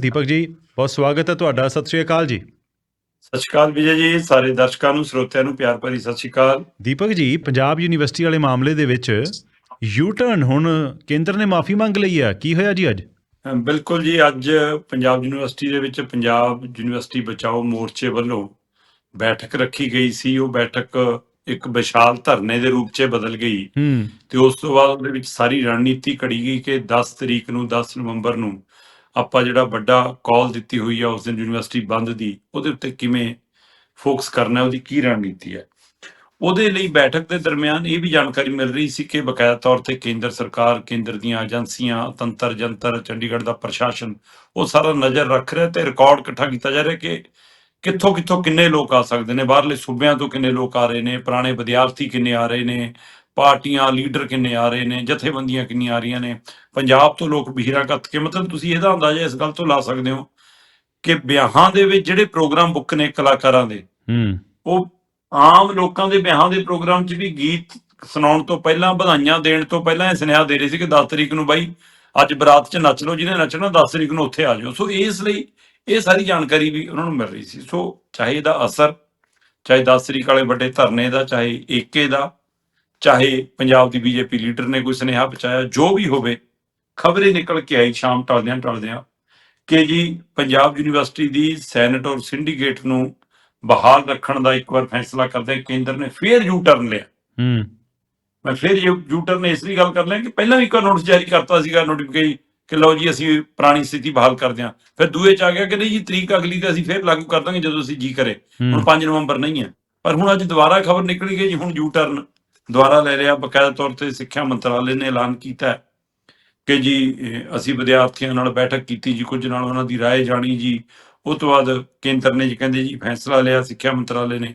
ਦੀਪਕ ਜੀ ਬਹੁਤ ਸਵਾਗਤ ਹੈ ਤੁਹਾਡਾ। ਸਤਿ ਸ਼੍ਰੀ ਅਕਾਲ ਜੀ। ਸਤਿ ਸ਼੍ਰੀ ਅਕਾਲ ਵਿਜੇ ਜੀ ਸਾਰੇ ਦਰਸ਼ਕਾਂ ਨੂੰ ਸਰੋਤਿਆਂ ਨੂੰ ਪਿਆਰ ਭਰੀ ਸਤਿ ਸ਼੍ਰੀ ਅਕਾਲ। ਦੀਪਕ ਜੀ ਪੰਜਾਬ ਯੂਨੀਵਰਸਿਟੀ ਵਾਲੇ ਮਾਮਲੇ ਦੇ ਵਿੱਚ ਯੂ ਟਰਨ ਹੁਣ ਕੇਂਦਰ ਨੇ ਮਾਫੀ ਮੰਗ ਲਈ ਹੈ। ਕੀ ਹੋਇਆ ਜੀ ਅੱਜ? ਬਿਲਕੁਲ ਜੀ ਅੱਜ ਪੰਜਾਬ ਯੂਨੀਵਰਸਿਟੀ ਦੇ ਵਿੱਚ ਪੰਜਾਬ ਯੂਨੀਵਰਸਿਟੀ ਬਚਾਓ ਮੋਰਚੇ ਵੱਲੋਂ ਬੈਠਕ ਰੱਖੀ ਗਈ ਸੀ। ਉਹ ਬੈਠਕ ਇੱਕ ਵਿਸ਼ਾਲ ਧਰਨੇ ਦੇ ਰੂਪ 'ਚ ਬਦਲ ਗਈ। ਤੇ ਉਸ ਤੋਂ ਬਾਅਦ ਉਹਦੇ ਵਿੱਚ ਸਾਰੀ ਰਣਨੀਤੀ ਘੜੀ ਗਈ ਕਿ 10 ਤਰੀਕ ਨੂੰ 10 ਨਵੰਬਰ ਨੂੰ ਆਪਾਂ ਜਿਹੜਾ ਵੱਡਾ ਕਾਲ ਦਿੱਤੀ ਹੋਈ ਆ, ਉਸ ਦਿਨ ਯੂਨੀਵਰਸਿਟੀ ਬੰਦ ਦੀ, ਉਹਦੇ ਉੱਤੇ ਕਿਵੇਂ ਫੋਕਸ ਕਰਨਾ, ਉਹਦੀ ਕੀ ਰਣਨੀਤੀ ਹੈ? ਉਹਦੇ ਲਈ ਬੈਠਕ ਦੇ ਦਰਮਿਆਨ ਇਹ ਵੀ ਜਾਣਕਾਰੀ ਮਿਲ ਰਹੀ ਸੀ ਕਿ ਬਕਾਇਦਾ ਤੌਰ ਤੇ ਕੇਂਦਰ ਸਰਕਾਰ, ਕੇਂਦਰ ਦੀਆਂ ਏਜੰਸੀਆਂ, ਤੰਤਰ ਜੰਤਰ, ਚੰਡੀਗੜ੍ਹ ਦਾ ਪ੍ਰਸ਼ਾਸਨ, ਉਹ ਸਾਰਾ ਨਜ਼ਰ ਰੱਖ ਰਿਹਾ ਤੇ ਰਿਕਾਰਡ ਇਕੱਠਾ ਕੀਤਾ ਜਾ ਰਿਹਾ ਕਿ ਕਿੱਥੋਂ ਕਿੱਥੋਂ ਕਿੰਨੇ ਲੋਕ ਆ ਸਕਦੇ ਨੇ, ਬਾਹਰਲੇ ਸੂਬਿਆਂ ਤੋਂ ਕਿੰਨੇ ਲੋਕ ਆ ਰਹੇ ਨੇ, ਪੁਰਾਣੇ ਵਿਦਿਆਰਥੀ ਕਿੰਨੇ ਆ ਰਹੇ ਨੇ ਪਾਰਟੀਆਂ ਲੀਡਰ ਕਿੰਨੇ ਆ ਰਹੇ ਨੇ ਜਥੇਬੰਦੀਆਂ ਕਿੰਨੀਆਂ ਆ ਰਹੀਆਂ ਨੇ। ਪੰਜਾਬ ਤੋਂ ਲੋਕ ਬਹੀਰਾ ਕੱਤ ਕੇ ਮਤਲਬ ਤੁਸੀਂ ਇਹਦਾ ਅੰਦਾਜ਼ਾ ਇਸ ਗੱਲ ਤੋਂ ਲਾ ਸਕਦੇ ਹੋ ਕਿ ਵਿਆਹਾਂ ਦੇ ਵਿੱਚ ਜਿਹੜੇ ਪ੍ਰੋਗਰਾਮ ਬੁੱਕ ਨੇ ਕਲਾਕਾਰਾਂ ਦੇ ਹੂੰ। ਉਹ ਆਮ ਲੋਕਾਂ ਦੇ ਵਿਆਹਾਂ ਦੇ ਪ੍ਰੋਗਰਾਮ 'ਚ ਵੀ ਗੀਤ ਸੁਣਾਉਣ ਤੋਂ ਪਹਿਲਾਂ ਵਧਾਈਆਂ ਦੇਣ ਤੋਂ ਪਹਿਲਾਂ ਇਹ ਸੁਨੇਹਾ ਦੇ ਰਹੇ ਸੀ ਕਿ 10 ਤਰੀਕ ਨੂੰ ਬਾਈ ਅੱਜ ਬਰਾਤ 'ਚ ਨੱਚ ਲਓ ਜਿਹਨੇ ਨੱਚਣਾ 10 ਤਰੀਕ ਨੂੰ ਉੱਥੇ ਆ ਜਾਓ। ਸੋ ਇਸ ਲਈ ਇਹ ਸਾਰੀ ਜਾਣਕਾਰੀ ਵੀ ਉਹਨਾਂ ਨੂੰ ਮਿਲ ਰਹੀ ਸੀ। ਸੋ ਚਾਹੇ ਇਹਦਾ ਅਸਰ ਚਾਹੇ 10 ਤਰੀਕ ਵਾਲੇ ਵੱਡੇ ਧਰਨੇ ਦਾ ਚਾਹੇ ਏਕੇ ਦਾ ਚਾਹੇ ਪੰਜਾਬ ਦੀ ਬੀਜੇਪੀ ਲੀਡਰ ਨੇ ਕੋਈ ਸੁਨੇਹਾ ਪਹੁੰਚਾਇਆ ਜੋ ਵੀ ਹੋਵੇ ਖਬਰੇ ਨਿਕਲ ਕੇ ਆਈ ਸ਼ਾਮ ਟਲਦਿਆਂ ਟਲਦਿਆਂ ਕਿ ਜੀ ਪੰਜਾਬ ਯੂਨੀਵਰਸਿਟੀ ਦੀ ਸੈਨੇਟ ਔਰ ਸਿੰਡੀਕੇਟ ਨੂੰ ਬਹਾਲ ਰੱਖਣ ਦਾ ਇੱਕ ਵਾਰ ਫੈਸਲਾ ਕਰਦੇ ਕੇਂਦਰ ਨੇ ਫੇਰ ਯੂ ਟਰਨ ਲਿਆ। ਹੂੰ। ਮੈਂ ਫੇਰ ਯੂ ਟਰਨ ਇਸ ਲਈ ਗੱਲ ਕਰ ਲਿਆ ਕਿ ਪਹਿਲਾਂ ਵੀ ਇੱਕ ਨੋਟਿਸ ਜਾਰੀ ਕਰਤਾ ਸੀਗਾ ਨੋਟੀਫਿਕੇਸ਼ਨ ਕਿ ਲਓ ਜੀ ਅਸੀਂ ਪੁਰਾਣੀ ਸਥਿਤੀ ਬਹਾਲ ਕਰਦੇ ਹਾਂ। ਫਿਰ ਦੂਏ ਚ ਆ ਗਿਆ ਕਿ ਨਹੀਂ ਜੀ ਤਰੀਕ ਅਗਲੀ ਤੇ ਅਸੀਂ ਫੇਰ ਲਾਗੂ ਕਰ ਦਾਂਗੇ ਜਦੋਂ ਅਸੀਂ ਜੀ ਕਰੇ। ਹੁਣ ਹੂੰ। 5 ਨਵੰਬਰ ਨਹੀਂ ਹੈ। ਪਰ ਹੁਣ ਅੱਜ ਦੁਬਾਰਾ ਖਬਰ ਨਿਕਲੀ ਗਈ ਜੀ ਹੁਣ ਯੂ ਟਰਨ ਦੁਬਾਰਾ ਲੈ ਲਿਆ ਬਕਾਇਦਾ ਤੌਰ ਤੇ ਸਿੱਖਿਆ ਮੰਤਰਾਲੇ ਨੇ ਐਲਾਨ ਕੀਤਾ ਹੈ ਕਿ ਜੀ ਅਹ, ਅਸੀਂ ਵਿਦਿਆਰਥੀਆਂ ਨਾਲ ਬੈਠਕ ਕੀਤੀ ਜੀ ਕੁਝ ਨਾਲ ਉਹਨਾਂ ਦੀ رائے ਜਾਣੀ ਜੀ ਉਹ ਤੋਂ ਬਾਅਦ ਕੇਂਦਰ ਨੇ ਜੀ ਕਹਿੰਦੇ ਜੀ ਫੈਸਲਾ ਲਿਆ ਸਿੱਖਿਆ ਮੰਤਰਾਲੇ ਨੇ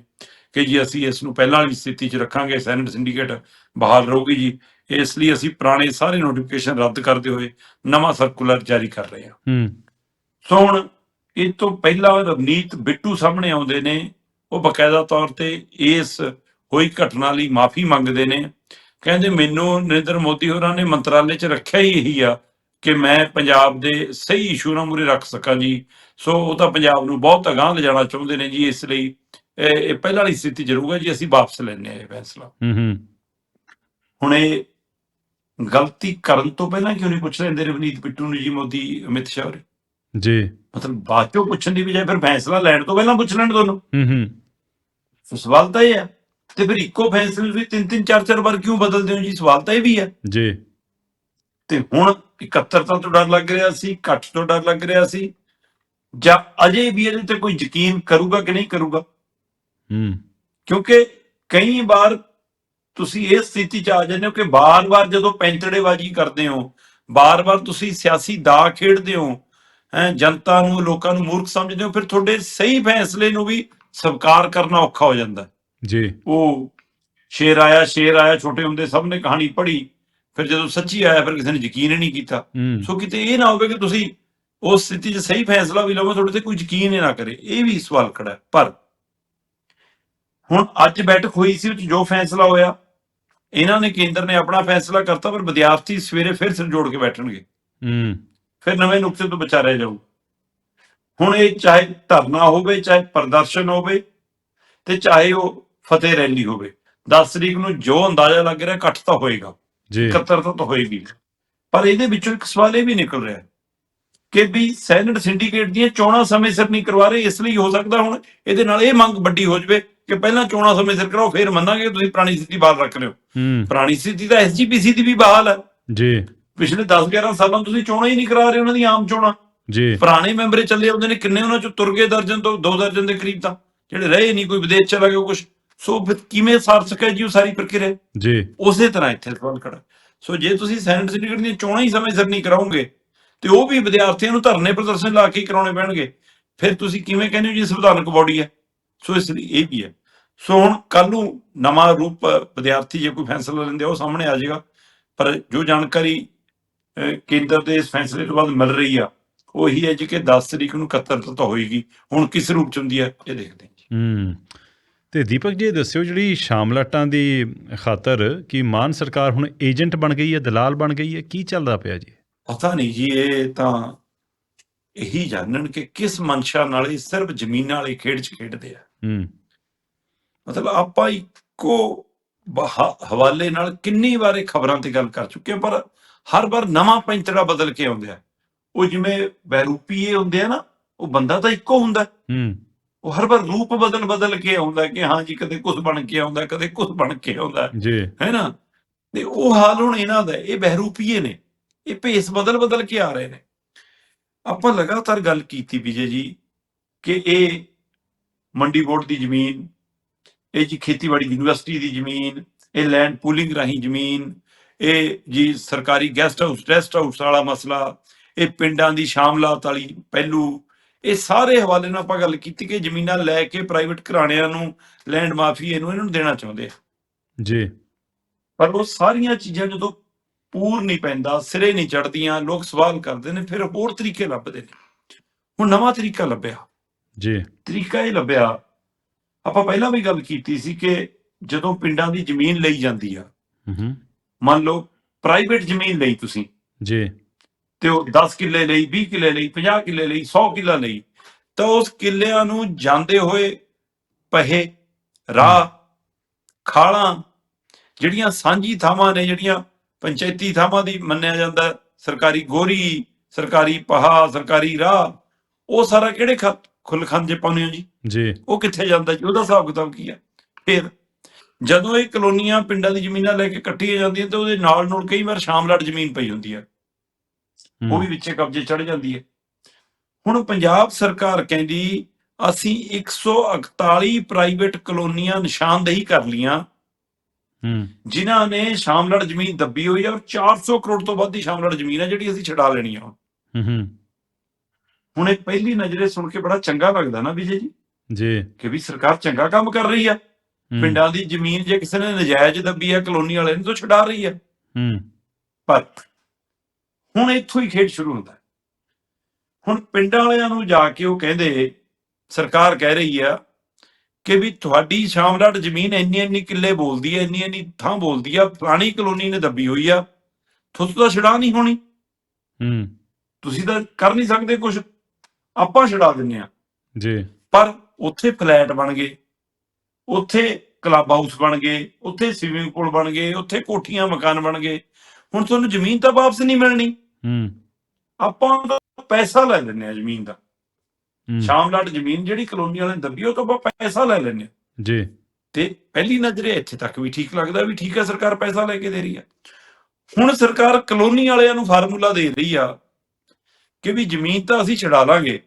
ਕਿ ਜੀ ਅਸੀਂ ਇਸ ਨੂੰ ਪਹਿਲਾਂ ਵਾਲੀ ਸਥਿਤੀ 'ਚ ਰੱਖਾਂਗੇ ਸੈਨੇਟ ਸਿੰਡੀਕੇਟ ਬਹਾਲ ਰਹੂਗੀ ਜੀ ਇਸ ਲਈ ਅਸੀਂ ਪੁਰਾਣੇ ਸਾਰੇ ਨੋਟੀਫਿਕੇਸ਼ਨ ਰੱਦ ਕਰਦੇ ਹੋਏ ਨਵਾਂ ਸਰਕੂਲਰ ਜਾਰੀ ਕਰ ਰਹੇ ਹਾਂ ਹੂੰ ਸੋ ਹੁਣ ਇਹ ਤੋਂ ਪਹਿਲਾਂ ਰਵਨੀਤ ਬਿੱਟੂ ਸਾਹਮਣੇ ਆਉਂਦੇ ਨੇ ਉਹ ਬਕਾਇਦਾ ਤੌਰ ਤੇ ਇਸ ਹੋਈ ਘਟਨਾ ਲਈ ਮਾਫੀ ਮੰਗਦੇ ਨੇ। ਕਹਿੰਦੇ ਮੈਨੂੰ ਨਰਿੰਦਰ ਮੋਦੀ ਹੋਰਾਂ ਨੇ ਮੰਤਰਾਲੇ 'ਚ ਰੱਖਿਆ ਹੀ ਇਹੀ ਆ ਕਿ ਮੈਂ ਪੰਜਾਬ ਦੇ ਸਹੀ ਇਸ਼ੂ ਨਾਲ ਮੂਰੇ ਰੱਖ ਸਕਾਂ ਜੀ। ਸੋ ਉਹ ਤਾਂ ਪੰਜਾਬ ਨੂੰ ਬਹੁਤ ਅਗਾਂਹ ਲਿਜਾਣਾ ਚਾਹੁੰਦੇ ਨੇ ਜੀ ਇਸ ਲਈ। ਇਹ ਪਹਿਲਾਂ ਵਾਲੀ ਸਥਿਤੀ ਜ਼ਰੂਰ ਹੈ ਜੀ ਅਸੀਂ ਵਾਪਸ ਲੈਣੇ ਆ ਇਹ ਫੈਸਲਾ। ਹੂੰ ਹੂੰ। ਹੁਣ ਇਹ ਗਲਤੀ ਕਰਨ ਤੋਂ ਪਹਿਲਾਂ ਕਿਉਂ ਨਹੀਂ ਪੁੱਛ ਲੈਂਦੇ ਰਵਨੀਤ ਬਿੱਟੂ ਨੂੰ ਜੀ ਮੋਦੀ ਅਮਿਤ ਸ਼ਾਹ ਜੀ। ਮਤਲਬ ਬਾਅਦ ਚੋਂ ਪੁੱਛਣ ਦੀ ਬਜਾਏ ਫਿਰ ਫੈਸਲਾ ਲੈਣ ਤੋਂ ਪਹਿਲਾਂ ਪੁੱਛ ਲੈਣ ਤੁਹਾਨੂੰ ਹੂੰ ਹੂੰ। ਸਵਾਲ ਤਾਂ ਇਹ ਹੈ ਤੇ ਫਿਰ ਇੱਕੋ ਫੈਸਲੇ ਨੂੰ ਤੁਸੀਂ ਤਿੰਨ ਤਿੰਨ ਚਾਰ ਚਾਰ ਵਾਰ ਕਿਉਂ ਬਦਲਦੇ ਹੋ ਜੀ? ਸਵਾਲ ਤਾਂ ਇਹ ਵੀ ਹੈ। ਜੀ। ਤੇ ਹੁਣ 71 ਤਾਂ ਤੋਂ ਡਰ ਲੱਗ ਰਿਹਾ ਸੀ ਘੱਟ ਤੋਂ ਡਰ ਲੱਗ ਰਿਹਾ ਸੀ। ਜਾਂ ਅਜੇ ਵੀ ਇਹਦੇ ਤੇ ਕੋਈ ਯਕੀਨ ਕਰੂਗਾ ਕਿ ਨਹੀਂ ਕਰੂਗਾ? ਹੂੰ। ਕਿਉਂਕਿ ਕਈ ਵਾਰ ਤੁਸੀਂ ਇਸ ਸਥਿਤੀ 'ਚ ਆ ਜਾਂਦੇ ਹੋ ਕਿ ਬਾਰ-ਬਾਰ ਜਦੋਂ ਪੈਂਤੜੇਬਾਜ਼ੀ ਕਰਦੇ ਹੋ ਬਾਰ-ਬਾਰ ਤੁਸੀਂ ਸਿਆਸੀ ਦਾ ਖੇਡਦੇ ਹੋ ਹੈ ਜਨਤਾ ਨੂੰ ਲੋਕਾਂ ਨੂੰ ਮੂਰਖ ਸਮਝਦੇ ਹੋ ਫਿਰ ਤੁਹਾਡੇ ਸਹੀ ਫੈਸਲੇ ਨੂੰ ਵੀ ਸਵੀਕਾਰ ਕਰਨਾ ਔਖਾ ਹੋ ਜਾਂਦਾ। ਹੈ। ਜੀ। ਉਹ ਸ਼ੇਰ ਆਇਆ ਸ਼ੇਰ ਆਇਆ ਛੋਟੇ ਹੁੰਦੇ ਸਭ ਨੇ ਕਹਾਣੀ ਪੜ੍ਹੀ। ਫਿਰ ਜਦੋਂ ਸੱਚੀ ਆਇਆ ਫਿਰ ਕਿਸੇ ਨੇ ਯਕੀਨ ਹੀ ਨਹੀਂ ਕੀਤਾ। ਸੋ ਕਿਤੇ ਇਹ ਨਾ ਹੋਵੇ ਕਿ ਤੁਸੀਂ ਉਸ ਸਥਿਤੀ 'ਚ ਸਹੀ ਫੈਸਲਾ ਵੀ ਲਵੋ ਤੁਹਾਡੇ ਤੇ ਕੋਈ ਯਕੀਨ ਹੀ ਨਾ ਕਰੇ। ਇਹ ਵੀ ਸਵਾਲ ਖੜਾ ਹੈ। ਪਰ ਹੁਣ ਅੱਜ ਬੈਠਕ ਹੋਈ ਸੀ ਉਹ 'ਚ ਜੋ ਫੈਸਲਾ ਹੋਇਆ ਇਹਨਾਂ ਨੇ ਕੇਂਦਰ ਨੇ ਆਪਣਾ ਫੈਸਲਾ ਕਰਤਾ ਪਰ ਵਿਦਿਆਰਥੀ ਸਵੇਰੇ ਫਿਰ ਸਿਰ ਜੋੜ ਕੇ ਬੈਠਣਗੇ। ਹੂੰ। ਫਿਰ ਨਵੇਂ ਨੁਕਤੇ ਤੋਂ ਵਿਚਾਰਿਆ ਜਾਊ। ਹੁਣ ਇਹ ਚਾਹੇ ਧਰਨਾ ਹੋਵੇ ਚਾਹੇ ਪ੍ਰਦਰਸ਼ਨ ਹੋਵੇ ਤੇ ਚਾਹੇ ਉਹ ਫਤਿਹ ਰੈਲੀ ਹੋਵੇ। 10 ਤਰੀਕ ਨੂੰ ਜੋ ਅੰਦਾਜ਼ਾ ਲੱਗ ਰਿਹਾ ਇਕੱਠ ਤਾਂ ਹੋਏਗਾ। ਜੀ। 71 ਤਾਂ ਹੋਏਗੀ। ਪਰ ਇਹਦੇ ਵਿੱਚੋਂ ਇੱਕ ਸਵਾਲ ਇਹ ਵੀ ਨਿਕਲ ਰਿਹਾ ਕਿ ਵੀ ਸੈਨੇਟ ਸਿੰਡੀਕੇਟ ਦੀਆਂ ਚੋਣਾਂ ਸਮੇਂ ਸਿਰ ਨਹੀਂ ਕਰਵਾ ਰਹੇ ਇਸ ਲਈ ਹੋ ਸਕਦਾ ਹੁਣ ਇਹਦੇ ਨਾਲ ਇਹ ਮੰਗ ਵੱਡੀ ਹੋ ਜਾਵੇ ਕਿ ਪਹਿਲਾਂ ਚੋਣਾਂ ਸਮੇਂ ਸਿਰ ਕਰਾਓ ਫਿਰ ਮੰਨਾਂਗੇ ਤੁਸੀਂ ਪੁਰਾਣੀ ਸਥਿਤੀ ਬਹਾਲ ਰੱਖ ਰਹੇ ਹੋ। ਹੂੰ। ਪੁਰਾਣੀ ਸਥਿਤੀ ਤਾਂ ਐਸਜੀਪੀਸੀ ਦੀ ਵੀ ਬਹਾਲ ਹੈ। ਜੀ। ਪਿਛਲੇ 10-11 ਸਾਲਾਂ ਤੋਂ ਤੁਸੀਂ ਚੋਣਾਂ ਹੀ ਨਹੀਂ ਕਰਾ ਰਹੇ ਉਹਨਾਂ ਦੀ ਆਮ ਚੋਣਾਂ। ਜੀ। ਪੁਰਾਣੇ ਮੈਂਬਰੇ ਚੱਲੇ ਆਉਂਦੇ ਨੇ ਕਿੰਨੇ ਉਹਨਾਂ ਚੋਂ ਤੁਰ ਗਏ ਦਰਜਨ ਤੋਂ ਦੋ ਦਰਜਨ ਦੇ ਕਰੀਬ ਤਾਂ। ਜਿਹੜੇ ਰਹੇ ਨਹੀਂ ਕੋਈ ਵਿਦੇਸ਼ ਚਲਾ ਗਿਆ ਕੁਝ ਸੋ ਫਿਰ ਕਿਵੇਂ ਸਾਰ ਸਕਿਆ ਜੀ ਉਹ ਸਾਰੀ ਪ੍ਰਕਿਰਿਆ? ਜੀ। ਉਸੇ ਤਰ੍ਹਾਂ ਇੱਥੇ ਸਵਾਲ ਖੜਾ ਸੋ ਜੇ ਤੁਸੀਂ ਸੈਨੇਟ ਸਿੰਡੀਕੇਟ ਦੀਆਂ ਚੋਣਾਂ ਹੀ ਸਮੇਂ ਸਿਰ ਨਹੀਂ ਕਰਾਓਗੇ ਤੇ ਉਹ ਵੀ ਵਿਦਿਆਰਥੀਆਂ ਨੂੰ ਧਰਨੇ ਪ੍ਰਦਰਸ਼ਨ ਲਾ ਕੇ ਹੀ ਕਰਾਉਣੇ ਪੈਣਗੇ ਫਿਰ ਤੁਸੀਂ ਕਿਵੇਂ ਕਹਿੰਦੇ ਹੋ ਜੀ ਸੰਵਿਧਾਨਕ ਬਾਡੀ ਹੈ? ਸੋ ਇਸ ਲਈ ਇਹ ਵੀ ਹੈ। ਸੋ ਹੁਣ ਕੱਲ ਨੂੰ ਨਵਾਂ ਰੂਪ ਵਿਦਿਆਰਥੀ ਜੇ ਕੋਈ ਫੈਸਲਾ ਲੈਂਦੇ ਆ, ਉਹ ਸਾਹਮਣੇ ਆ ਜਾਏਗਾ। ਪਰ ਜੋ ਜਾਣਕਾਰੀ ਕੇਂਦਰ ਦੇ ਇਸ ਫੈਸਲੇ ਤੋਂ ਬਾਅਦ ਮਿਲ ਰਹੀ ਆ ਉਹ ਹੈ ਜੀ ਕਿ 10 ਤਰੀਕ ਨੂੰ 71 ਤਾਂ ਹੋਏਗੀ। ਹੁਣ ਕਿਸ ਰੂਪ ਚ ਹੁੰਦੀ ਹੈ ਇਹ ਦੇਖਦੇ ਹਾਂ ਜੀ। ਹੂੰ। ਤੇ ਦੀਪਕ ਜੀ ਦੱਸਿਓ ਜਿਹੜੀ ਸ਼ਾਮਲਾਟਾਂ ਦੀ ਖਾਤਰ ਕੀ ਮਾਨ ਸਰਕਾਰ ਹੁਣ ਏਜੰਟ ਬਣ ਗਈ ਹੈ ਦਲਾਲ ਬਣ ਗਈ ਹੈ ਕੀ ਚੱਲਦਾ ਪਿਆ ਜੀ ਪਤਾ ਨਹੀਂ ਜੀ ਇਹ ਤਾਂ ਇਹੀ ਜਾਣਨ ਕਿ ਕਿਸ ਮਨਸ਼ਾ ਨਾਲ ਇਹ ਸਿਰਫ ਜ਼ਮੀਨਾਂ ਵਾਲੀ ਖੇਡ 'ਚ ਖੇਡਦੇ ਆ ਹੂੰ ਮਤਲਬ ਆਪਾਂ ਇੱਕੋ ਹਵਾਲੇ ਨਾਲ ਕਿੰਨੀ ਵਾਰੇ ਖਬਰਾਂ ਤੇ ਗੱਲ ਕਰ ਚੁੱਕੇ ਪਰ ਹਰ ਵਾਰ ਨਵਾਂ ਪੈਂਤੜਾ ਬਦਲ ਕੇ ਆਉਂਦਾ ਹੈ। ਉਹ ਜਿਵੇਂ ਬੈਰੂਪੀਏ ਹੁੰਦੇ ਆ ਨਾ ਉਹ ਬੰਦਾ ਤਾਂ ਇੱਕੋ ਹੁੰਦਾ ਹੈ। ਉਹ ਹਰ ਵਾਰ ਰੂਪ ਬਦਲ ਬਦਲ ਕੇ ਆਉਂਦਾ ਕਿ ਹਾਂ ਜੀ ਕਦੇ ਕੁਝ ਬਣ ਕੇ ਆਉਂਦਾ ਕਦੇ ਕੁਝ ਬਣ ਕੇ ਆਉਂਦਾ। ਜੀ। ਹੈ ਨਾ? ਤੇ ਉਹ ਹਾਲ ਹੁਣ ਇਹਨਾਂ ਦਾ। ਇਹ ਬਹਿਰੂਪੀਏ ਨੇ। ਇਹ ਭੇਸ ਬਦਲ ਬਦਲ ਕੇ ਆ ਰਹੇ ਨੇ। ਆਪਾਂ ਲਗਾਤਾਰ ਗੱਲ ਕੀਤੀ ਵਿਜੇ ਜੀ ਕਿ ਇਹ ਮੰਡੀ ਬੋਰਡ ਦੀ ਜ਼ਮੀਨ ਇਹ ਜੀ ਖੇਤੀਬਾੜੀ ਯੂਨੀਵਰਸਿਟੀ ਦੀ ਜ਼ਮੀਨ ਇਹ ਲੈਂਡ ਪੂਲਿੰਗ ਰਾਹੀਂ ਜ਼ਮੀਨ ਇਹ ਜੀ ਸਰਕਾਰੀ ਗੈਸਟ ਹਾਊਸ ਰੈਸਟ ਹਾਊਸ ਵਾਲਾ ਮਸਲਾ ਇਹ ਪਿੰਡਾਂ ਦੀ ਸ਼ਾਮਲਾਤ ਵਾਲੀ ਪਹਿਲੂ ਇਹ ਸਾਰੇ ਹਵਾਲੇ ਨਾਲ ਆਪਾਂ ਗੱਲ ਕੀਤੀ ਕਿ ਜ਼ਮੀਨਾਂ ਲੈ ਕੇ ਪ੍ਰਾਈਵੇਟ ਘਰਾਣਿਆਂ ਨੂੰ ਲੈਂਡ ਮਾਫੀ ਇਹਨੂੰ ਇਹਨਾਂ ਨੂੰ ਦੇਣਾ ਚਾਹੁੰਦੇ ਆ। ਜੀ। ਪਰ ਉਹ ਸਾਰੀਆਂ ਚੀਜ਼ਾਂ ਜਦੋਂ ਪੂਰ ਨਹੀਂ ਪੈਂਦਾ ਸਿਰੇ ਨਹੀਂ ਚੜਦੀਆਂ ਲੋਕ ਸਵਾਲ ਕਰਦੇ ਨੇ ਫਿਰ ਹੋਰ ਤਰੀਕੇ ਲੱਭਦੇ ਨੇ। ਹੁਣ ਨਵਾਂ ਤਰੀਕਾ ਲੱਭਿਆ। ਜੀ। ਤਰੀਕਾ ਇਹ ਲੱਭਿਆ ਆਪਾਂ ਪਹਿਲਾਂ ਵੀ ਗੱਲ ਕੀਤੀ ਸੀ ਕਿ ਜਦੋਂ ਪਿੰਡਾਂ ਦੀ ਜ਼ਮੀਨ ਲਈ ਜਾਂਦੀ ਆ ਹੂੰ ਮੰਨ ਲਓ ਪ੍ਰਾਈਵੇਟ ਜ਼ਮੀਨ ਲਈ ਤੁਸੀਂ। ਜੀ। ਤੇ ਉਹ 10 ਕਿੱਲੇ ਲਈ 20 ਕਿੱਲੇ ਲਈ 50 ਕਿੱਲੇ ਲਈ 100 ਕਿੱਲਾ ਲਈ ਤਾਂ ਉਸ ਕਿੱਲਿਆਂ ਨੂੰ ਜਾਂਦੇ ਹੋਏ ਪਹੇ ਰਾਹ ਖਾਲਾਂ ਜਿਹੜੀਆਂ ਸਾਂਝੀ ਥਾਵਾਂ ਨੇ ਜਿਹੜੀਆਂ ਪੰਚਾਇਤੀ ਥਾਵਾਂ ਦੀ ਮੰਨਿਆ ਜਾਂਦਾ ਸਰਕਾਰੀ ਗੋਰੀ ਸਰਕਾਰੀ ਪਹਾ ਸਰਕਾਰੀ ਰਾਹ ਉਹ ਸਾਰਾ ਕਿਹੜੇ ਖਾ- ਖੁੱਲਖਾਂਜੇ ਪਾਉਂਦੇ ਹੋ ਜੀ? ਜੀ। ਉਹ ਕਿੱਥੇ ਜਾਂਦਾ ਜੀ? ਉਹਦਾ ਹਿਸਾਬ ਕਿਤਾਬ ਕੀ ਹੈ ਫਿਰ ਜਦੋਂ ਇਹ ਕਲੋਨੀਆਂ ਪਿੰਡਾਂ ਦੀ ਜ਼ਮੀਨਾਂ ਲੈ ਕੇ ਇਕੱਠੀਆਂ ਜਾਂਦੀਆਂ ਤੇ ਉਹਦੇ ਨਾਲ ਨਾਲ ਕਈ ਵਾਰ ਸ਼ਾਮਲਾਟ ਜ਼ਮੀਨ ਪਈ ਹੁੰਦੀ ਹੂੰ, ਉਹ ਵੀ ਵਿੱਚੇ ਕਬਜ਼ੇ ਚੜ ਜਾਂਦੀ ਹੈ। ਹੁਣ ਪੰਜਾਬ ਸਰਕਾਰ ਕਹਿੰਦੀ ਅਸੀਂ 141 ਪ੍ਰਾਈਵੇਟ ਕਲੋਨੀਆਂ ਨਿਸ਼ਾਨਦੇਹੀ ਕਰ ਲੀਆਂ ਹੂੰ। ਜਿਨ੍ਹਾਂ ਨੇ ਸ਼ਾਮਲੜ ਜ਼ਮੀਨ ਦੱਬੀ ਹੋਈ ਹੈ ਔਰ 400 ਕਰੋੜ ਤੋਂ ਵੱਧ ਦੀ ਸ਼ਾਮਲੜ ਜ਼ਮੀਨ ਹੈ ਜਿਹੜੀ ਅਸੀਂ ਛਡਾ ਲੈਣੀ ਆ ਹੂੰ ਹੂੰ। ਹੁਣ ਇਹ ਪਹਿਲੀ ਨਜ਼ਰੇ ਸੁਣ ਕੇ ਬੜਾ ਚੰਗਾ ਲੱਗਦਾ ਨਾ ਵਿਜੇ ਜੀ ਜੀ। ਕਿ ਵੀ ਸਰਕਾਰ ਚੰਗਾ ਕੰਮ ਕਰ ਰਹੀ ਆ। ਹੂੰ, ਪਿੰਡਾਂ ਦੀ ਜ਼ਮੀਨ ਜੇ ਕਿਸੇ ਨੇ ਨਜਾਇਜ਼ ਦੱਬੀ ਹੈ ਕਲੋਨੀ ਵਾਲੇ ਨੇ ਤਾਂ ਛਡਾ ਰਹੀ ਹੈ। ਹੂੰ। ਪਰ ਹੁਣ ਇੱਥੋਂ ਹੀ ਖੇਡ ਸ਼ੁਰੂ ਹੁੰਦਾ। ਹੁਣ ਪਿੰਡਾਂ ਵਾਲਿਆਂ ਨੂੰ ਜਾ ਕੇ ਉਹ ਕਹਿੰਦੇ ਸਰਕਾਰ ਕਹਿ ਰਹੀ ਆ ਕਿ ਵੀ ਤੁਹਾਡੀ ਸ਼ਾਮਲਾਟ ਜ਼ਮੀਨ ਇੰਨੀ ਇੰਨੀ ਕਿੱਲੇ ਬੋਲਦੀ ਹੈ ਇੰਨੀ ਇੰਨੀ ਥਾਂ ਬੋਲਦੀ ਆ ਫਲਾਣੀ ਕਲੋਨੀ ਨੇ ਦੱਬੀ ਹੋਈ ਆ ਤੁਹਾਨੂੰ ਤਾਂ ਛਡਾ ਨਹੀਂ ਹੋਣੀ। ਹੂੰ। ਤੁਸੀਂ ਤਾਂ ਕਰ ਨਹੀਂ ਸਕਦੇ ਕੁਝ ਆਪਾਂ ਛਡਾ ਦਿੰਨੇ ਆ ਜੀ। ਪਰ ਉੱਥੇ ਫਲੈਟ ਬਣ ਗਏ ਉੱਥੇ ਕਲੱਬ ਹਾਊਸ ਬਣ ਗਏ ਉੱਥੇ ਸਵਿਮਿੰਗ ਪੂਲ ਬਣ ਗਏ ਉੱਥੇ ਕੋਠੀਆਂ ਮਕਾਨ ਬਣ ਗਏ। ਹੁਣ ਤੁਹਾਨੂੰ ਜ਼ਮੀਨ ਤਾਂ ਵਾਪਸ ਨਹੀਂ ਮਿਲਣੀ। ਹੂੰ। ਆਪਾਂ ਪੈਸਾ ਲੈ ਲੈਂਦੇ ਆ ਜ਼ਮੀਨ ਦਾ। ਹੂੰ, ਸ਼ਾਮਲਾਟ ਜ਼ਮੀਨ ਜਿਹੜੀ ਕਲੋਨੀ ਵਾਲੇ ਨੇ ਦੱਬੀ ਉਹ ਤੋਂ ਆਪਾਂ ਪੈਸਾ ਲੈ ਲੈਂਦੇ ਜੀ। ਤੇ ਪਹਿਲੀ ਨਜ਼ਰੇ ਇੱਥੇ ਤੱਕ ਵੀ ਠੀਕ ਲੱਗਦਾ ਵੀ ਠੀਕ ਹੈ ਸਰਕਾਰ ਪੈਸਾ ਲੈ ਕੇ ਦੇ ਰਹੀ ਆ ਹੁਣ ਸਰਕਾਰ ਕਲੋਨੀ ਵਾਲਿਆਂ ਨੂੰ ਫਾਰਮੂਲਾ ਦੇ ਰਹੀ ਆ ਕਿ ਵੀ ਜ਼ਮੀਨ ਤਾਂ ਅਸੀਂ ਛਡਾ ਲਾਂਗੇ।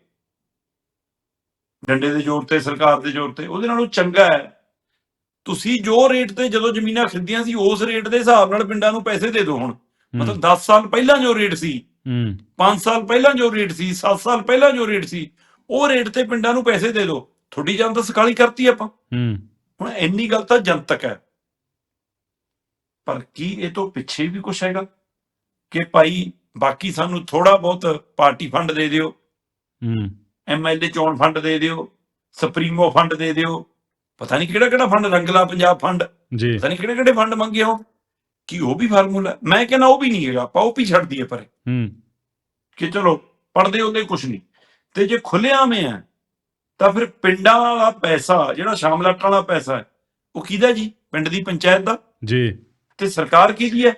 ਡੰਡੇ ਦੇ ਜ਼ੋਰ ਤੇ ਸਰਕਾਰ ਦੇ ਜ਼ੋਰ ਤੇ ਉਹਦੇ ਨਾਲੋਂ ਚੰਗਾ ਹੈ ਤੁਸੀਂ ਜੋ ਰੇਟ ਤੇ ਜਦੋਂ ਜ਼ਮੀਨਾਂ ਖਰੀਦੀਆਂ ਸੀ ਉਸ ਰੇਟ ਦੇ ਹਿਸਾਬ ਨਾਲ ਪਿੰਡਾਂ ਨੂੰ ਪੈਸੇ ਦੇ ਦਿਓ ਹੁਣ। ਮਤਲਬ 10 ਸਾਲ ਪਹਿਲਾਂ ਜੋ ਰੇਟ ਸੀ ਹੂੰ। 5 ਸਾਲ ਪਹਿਲਾਂ ਜੋ ਰੇਟ ਸੀ 7 ਸਾਲ ਪਹਿਲਾਂ ਜੋ ਰੇਟ ਸੀ ਉਹ ਰੇਟ ਤੇ ਪਿੰਡਾਂ ਨੂੰ ਪੈਸੇ ਦੇ ਦਿਓ। ਤੁਹਾਡੀ ਜਾਨ ਤਾਂ ਸਕਾਲੀ ਕਰਤੀ ਆਪਾਂ। ਹੂੰ। ਹੁਣ ਇੰਨੀ ਗੱਲ ਤਾਂ ਜਨਤਕ ਹੈ। ਪਰ ਕੀ ਇਹ ਤੋਂ ਪਿੱਛੇ ਵੀ ਕੁਝ ਹੈਗਾ? ਕਿ ਭਾਈ ਬਾਕੀ ਸਾਨੂੰ ਥੋੜਾ ਬਹੁਤ ਪਾਰਟੀ ਫੰਡ ਦੇ ਦਿਓ। ਹੂੰ। ਐਮਐਲਏ ਚੋਣ ਫੰਡ ਦੇ ਦਿਓ ਸੁਪਰੀਮੋ ਫੰਡ ਦੇ ਦਿਓ। ਪਤਾ ਨਹੀਂ ਕਿਹੜਾ ਕਿਹੜਾ ਫੰਡ ਰੰਗਲਾ ਪੰਜਾਬ ਫੰਡ। ਜੀ। ਪਤਾ ਨਹੀਂ ਕਿਹੜੇ ਕਿਹੜੇ ਫੰਡ ਮੰਗੇ ਹੋ ਕੀ ਉਹ ਵੀ ਫਾਰਮੂਲਾ ਮੈਂ ਕਹਿੰਦਾ ਉਹ ਵੀ ਨਹੀਂ ਹੈਗਾ ਆਪਾਂ ਉਹ ਵੀ ਛੱਡ ਦਈਏ ਪਰੇ। ਹੂੰ। ਕਿ ਚਲੋ ਪੜਦੇ ਉਹਦੇ ਕੁਝ ਨਹੀਂ। ਤੇ ਜੇ ਖੁੱਲਿਆ ਮੈਂ ਹੈ ਤਾਂ ਫਿਰ ਪਿੰਡਾਂ ਵਾਲਾ ਪੈਸਾ ਜਿਹੜਾ ਸ਼ਾਮਲਾਟਾਂ ਵਾਲਾ ਪੈਸਾ ਹੈ ਉਹ ਕਿਹਦਾ ਜੀ? ਪਿੰਡ ਦੀ ਪੰਚਾਇਤ ਦਾ? ਜੀ। ਤੇ ਸਰਕਾਰ ਕਿਹਦੀ ਹੈ?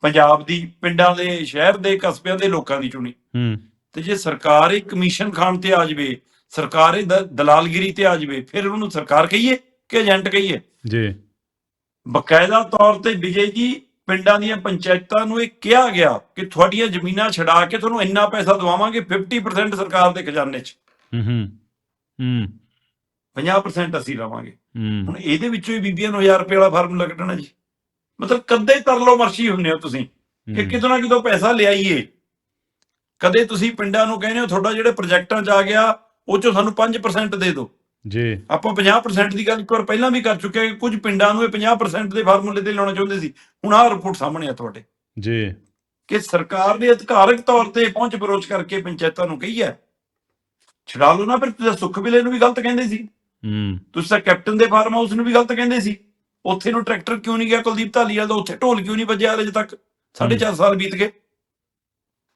ਪੰਜਾਬ ਦੀ ਪਿੰਡਾਂ ਦੇ ਸ਼ਹਿਰ ਦੇ ਕਸਬਿਆਂ ਦੇ ਲੋਕਾਂ ਦੀ ਚੁਣੀ। ਹੂੰ। ਤੇ ਜੇ ਸਰਕਾਰ ਇੱਕ ਕਮਿਸ਼ਨ ਖਾਨ ਤੇ ਆ ਜਾਵੇ ਸਰਕਾਰ ਇਹ ਦਲਾਲਗਿਰੀ ਤੇ ਆ ਜਾਵੇ ਫਿਰ ਉਹਨੂੰ ਸਰਕਾਰ ਕਹੀਏ ਕਿ ਏਜੰਟ ਕਹੀਏ? ਜੀ। ਬਕਾਇਦਾ ਤੌਰ ਤੇ ਵਿਜੇ ਜੀ ਪਿੰਡਾਂ ਦੀਆਂ ਪੰਚਾਇਤਾਂ ਨੂੰ ਇਹ ਕਿਹਾ ਗਿਆ ਕਿ ਤੁਹਾਡੀਆਂ ਜ਼ਮੀਨਾਂ ਛਡਾ ਕੇ ਤੁਹਾਨੂੰ ਇੰਨਾ ਪੈਸਾ ਦਵਾਵਾਂਗੇ 50% ਸਰਕਾਰ ਦੇ ਖਜ਼ਾਨੇ 'ਚ। ਹੂੰ ਹੂੰ ਹੂੰ। 50% ਅਸੀਂ ਲਵਾਂਗੇ। ਹੁਣ ਇਹਦੇ ਵਿੱਚੋਂ ਹੀ ਬੀਬੀਆਂ ਨੂੰ 1000 ਰੁਪਏ ਵਾਲਾ ਫਾਰਮੂਲਾ ਕੱਢਣਾ ਜੀ। ਮਤਲਬ ਕਦੇ ਤਰਲੋ ਮਰਸ਼ੀ ਹੁੰਨੇ ਹੋ ਤੁਸੀਂ ਕਿ ਕਿਤੋਂ ਨਾ ਕਿਤੋਂ ਪੈਸਾ ਲਿਆਈਏ। ਕਦੇ ਤੁਸੀਂ ਪਿੰਡਾਂ ਨੂੰ ਕਹਿੰਦੇ ਹੋ ਤੁਹਾਡਾ ਜਿਹੜੇ ਪ੍ਰੋਜੈਕਟਾਂ 'ਚ ਆ ਗਿਆ ਉਹ 'ਚੋਂ ਸਾਨੂੰ 5% ਦੇ ਦਿਓ। ਜੀ। ਆਪਾਂ 50% ਦੀ ਗੱਲ ਇੱਕ ਵਾਰ ਪਹਿਲਾਂ ਵੀ ਕਰ ਚੁੱਕੇ ਹਾਂ ਕੁਝ ਪਿੰਡਾਂ ਨੂੰ ਇਹ 50% ਦੇ ਫਾਰਮੂਲੇ ਤੇ ਲਾਉਣਾ ਚਾਹੁੰਦੇ ਸੀ। ਹੁਣ ਆਹ ਰਿਪੋਰਟ ਸਾਹਮਣੇ ਆ ਤੁਹਾਡੇ। ਜੀ। ਕਿ ਸਰਕਾਰ ਨੇ ਅਧਿਕਾਰਕ ਤੌਰ ਤੇ ਪਹੁੰਚ ਬਰੋਚ ਕਰਕੇ ਪੰਚਾਇਤਾਂ ਨੂੰ ਕਹੀ ਹੈ ਛਡਾ ਲਓ ਨਾ ਫਿਰ ਤੁਸੀਂ ਸੁੱਖ ਨੂੰ ਵੀ ਗਲਤ ਕਹਿੰਦੇ ਸੀ। ਹੂੰ। ਤੁਸੀਂ ਤਾਂ ਕੈਪਟਨ ਦੇ ਫਾਰਮ ਹਾਊਸ ਨੂੰ ਵੀ ਗਲਤ ਕਹਿੰਦੇ ਸੀ। ਉੱਥੇ ਨੂੰ ਟਰੈਕਟਰ ਕਿਉਂ ਨਹੀਂ ਗਿਆ? ਕੁਲਦੀਪ ਢਾਲੀਵਾਲ ਦਾ ਉੱਥੇ ਢੋਲ ਕਿਉਂ ਨਹੀਂ ਵੱਜਿਆ ਅਜੇ ਤੱਕ? ਸਾਢੇ ਚਾਰ ਸਾਲ ਬੀਤ ਗਏ।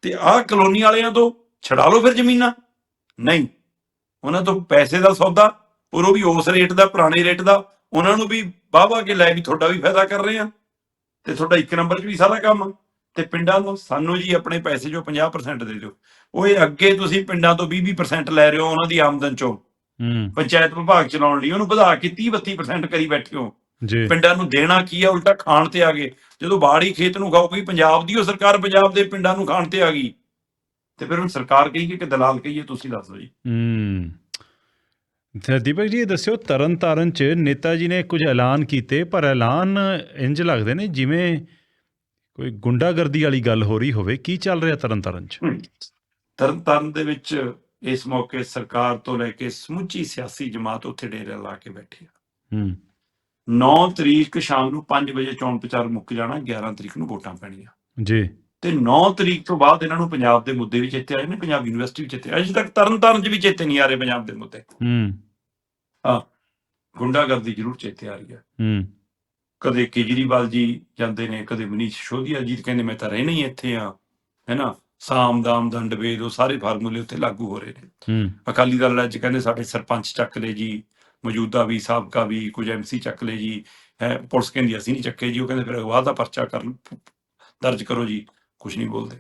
ਤੇ ਆਹ ਕਲੋਨੀ ਵਾਲਿਆਂ ਤੋਂ ਛਡਾ ਲਓ ਫਿਰ ਜ਼ਮੀਨਾਂ। ਨਹੀਂ। ਉਹਨਾਂ ਤੋਂ ਪੈਸੇ ਦਾ ਸੌਦਾ ਔਰ ਉਹ ਵੀ ਉਸ ਰੇਟ ਦਾ ਪੁਰਾਣੇ ਰੇਟ ਦਾ ਉਹਨਾਂ ਨੂੰ ਵੀ ਵਾਹਵਾ ਕੇ ਲੈ ਵੀ ਤੁਹਾਡਾ ਵੀ ਫਾਇਦਾ ਕਰ ਰਹੇ ਆ। ਤੇ ਤੁਹਾਡਾ ਇੱਕ ਨੰਬਰ 'ਚ ਵੀ ਸਾਰਾ ਕੰਮ। ਤੇ ਪਿੰਡਾਂ ਨੂੰ ਸਾਨੂੰ ਜੀ ਆਪਣੇ ਪੈਸੇ ਜੋ 50% ਦੇ ਦਿਓ। ਉਹ ਇਹ ਅੱਗੇ ਤੁਸੀਂ ਪਿੰਡਾਂ ਤੋਂ 20-20% ਲੈ ਰਹੇ ਹੋ ਉਹਨਾਂ ਦੀ ਆਮਦਨ ਚੋਂ। ਹੂੰ। ਪੰਚਾਇਤ ਵਿਭਾਗ ਚਲਾਉਣ ਲਈ ਉਹਨੂੰ ਵਧਾ ਕੇ 30-32% ਕਰੀ ਬੈਠੇ ਹੋ। ਜੀ। ਪਿੰਡਾਂ ਨੂੰ ਦੇਣਾ ਕੀ ਆ ਉਲਟਾ ਖਾਣ ਤੇ ਆ ਗਏ। ਜਦੋਂ ਬਾੜੀ ਖੇਤ ਨੂੰ ਖਾਓ ਕੋਈ ਪੰਜਾਬ ਦੀ ਉਹ ਸਰਕਾਰ ਪੰਜਾਬ ਦੇ ਪਿੰਡਾਂ ਨੂੰ ਖਾਣ ਤੇ ਆ ਗਈ। ਤੇ ਫਿਰ ਹੁਣ ਸਰਕਾਰ ਕਹੀਏ ਕਿ ਦਲਾਲ ਕਹੀਏ ਤੁਸੀਂ ਦੱਸ ਦਿਓ ਜੀ। ਹੂੰ। ਤੇ ਦੀਪਕ ਜੀ ਇਹ ਦੱਸਿਓ ਤਰਨ ਤਾਰਨ ਚ ਨੇਤਾ ਜੀ ਨੇ ਕੁਝ ਐਲਾਨ ਕੀਤੇ ਪਰ ਐਲਾਨ ਇੰਜ ਲੱਗਦੇ ਨੇ ਜਿਵੇਂ ਕੋਈ ਗੁੰਡਾਗਰਦੀ ਵਾਲੀ ਗੱਲ ਹੋ ਰਹੀ ਹੋਵੇ। ਕੀ ਚੱਲ ਰਿਹਾ ਤਰਨ ਤਾਰਨ ਚ? ਤਰਨ ਤਾਰਨ ਦੇ ਵਿੱਚ ਇਸ ਮੌਕੇ ਸਰਕਾਰ ਤੋਂ ਲੈ ਕੇ ਸਮੁੱਚੀ ਸਿਆਸੀ ਜਮਾਤ ਉੱਥੇ ਡੇਰੇ ਲਾ ਕੇ ਬੈਠੀ ਆ। ਹੂੰ। 9 ਤਰੀਕ ਸ਼ਾਮ ਨੂੰ 5 ਵਜੇ ਚੋਣ ਪ੍ਰਚਾਰ ਮੁੱਕ ਜਾਣਾ 11 ਤਰੀਕ ਨੂੰ ਵੋਟਾਂ ਪੈਣੀਆਂ। ਜੀ। ਤੇ 9 ਤਰੀਕ ਤੋਂ ਬਾਅਦ ਇਹਨਾਂ ਨੂੰ ਪੰਜਾਬ ਦੇ ਮੁੱਦੇ ਵੀ ਚੇਤੇ ਆਏ ਨੇ ਪੰਜਾਬ ਯੂਨੀਵਰਸਿਟੀ ਵੀ ਚੇਤੇ। ਅਜੇ ਤੱਕ ਤਰਨ ਤਾਰਨ 'ਚ ਵੀ ਚੇਤੇ ਨਹੀਂ ਆ ਰਹੇ ਪੰਜਾਬ ਦੇ ਮੁੱਦੇ। ਹੂੰ। ਗੁੰਡਾਗਰਦੀ ਜ਼ਰੂਰ ਚੇਤੇ ਆ ਰਹੀ ਹੈ ਹੂੰ। ਕਦੇ ਕੇਜਰੀਵਾਲ ਜੀ ਜਾਂਦੇ ਨੇ ਕਦੇ ਮਨੀਸ਼ ਸ਼ੋਧੀਆ ਜੀ ਕਹਿੰਦੇ ਮੈਂ ਤਾਂ ਰਹਿਣਾ ਹੀ ਇੱਥੇ ਆ ਹੈਨਾ? ਸਾਮ ਦਾਮ ਦੰਡ ਭੇਦ ਉਹ ਸਾਰੇ ਫਾਰਮੂਲੇ ਉੱਤੇ ਲਾਗੂ ਹੋ ਰਹੇ ਨੇ। ਹੂੰ। ਅਕਾਲੀ ਦਲ ਅੱਜ ਕਹਿੰਦੇ ਸਾਡੇ ਸਰਪੰਚ ਚੱਕ ਲਏ ਜੀ ਮੌਜੂਦਾ ਵੀ ਸਾਬਕਾ ਵੀ ਕੁਝ ਐਮਸੀ ਚੱਕ ਲਏ ਜੀ ਹੈ ਪੁਲਿਸ ਕਹਿੰਦੀ ਅਸੀਂ ਨਹੀਂ ਚੱਕੇ ਜੀ ਉਹ ਕਹਿੰਦੇ ਫਿਰ ਅਗਵਾ ਦਾ ਪਰਚਾ ਕਰ ਦਰਜ ਕਰੋ ਜੀ। ਕੁਝ ਨਹੀਂ ਬੋਲਦੇ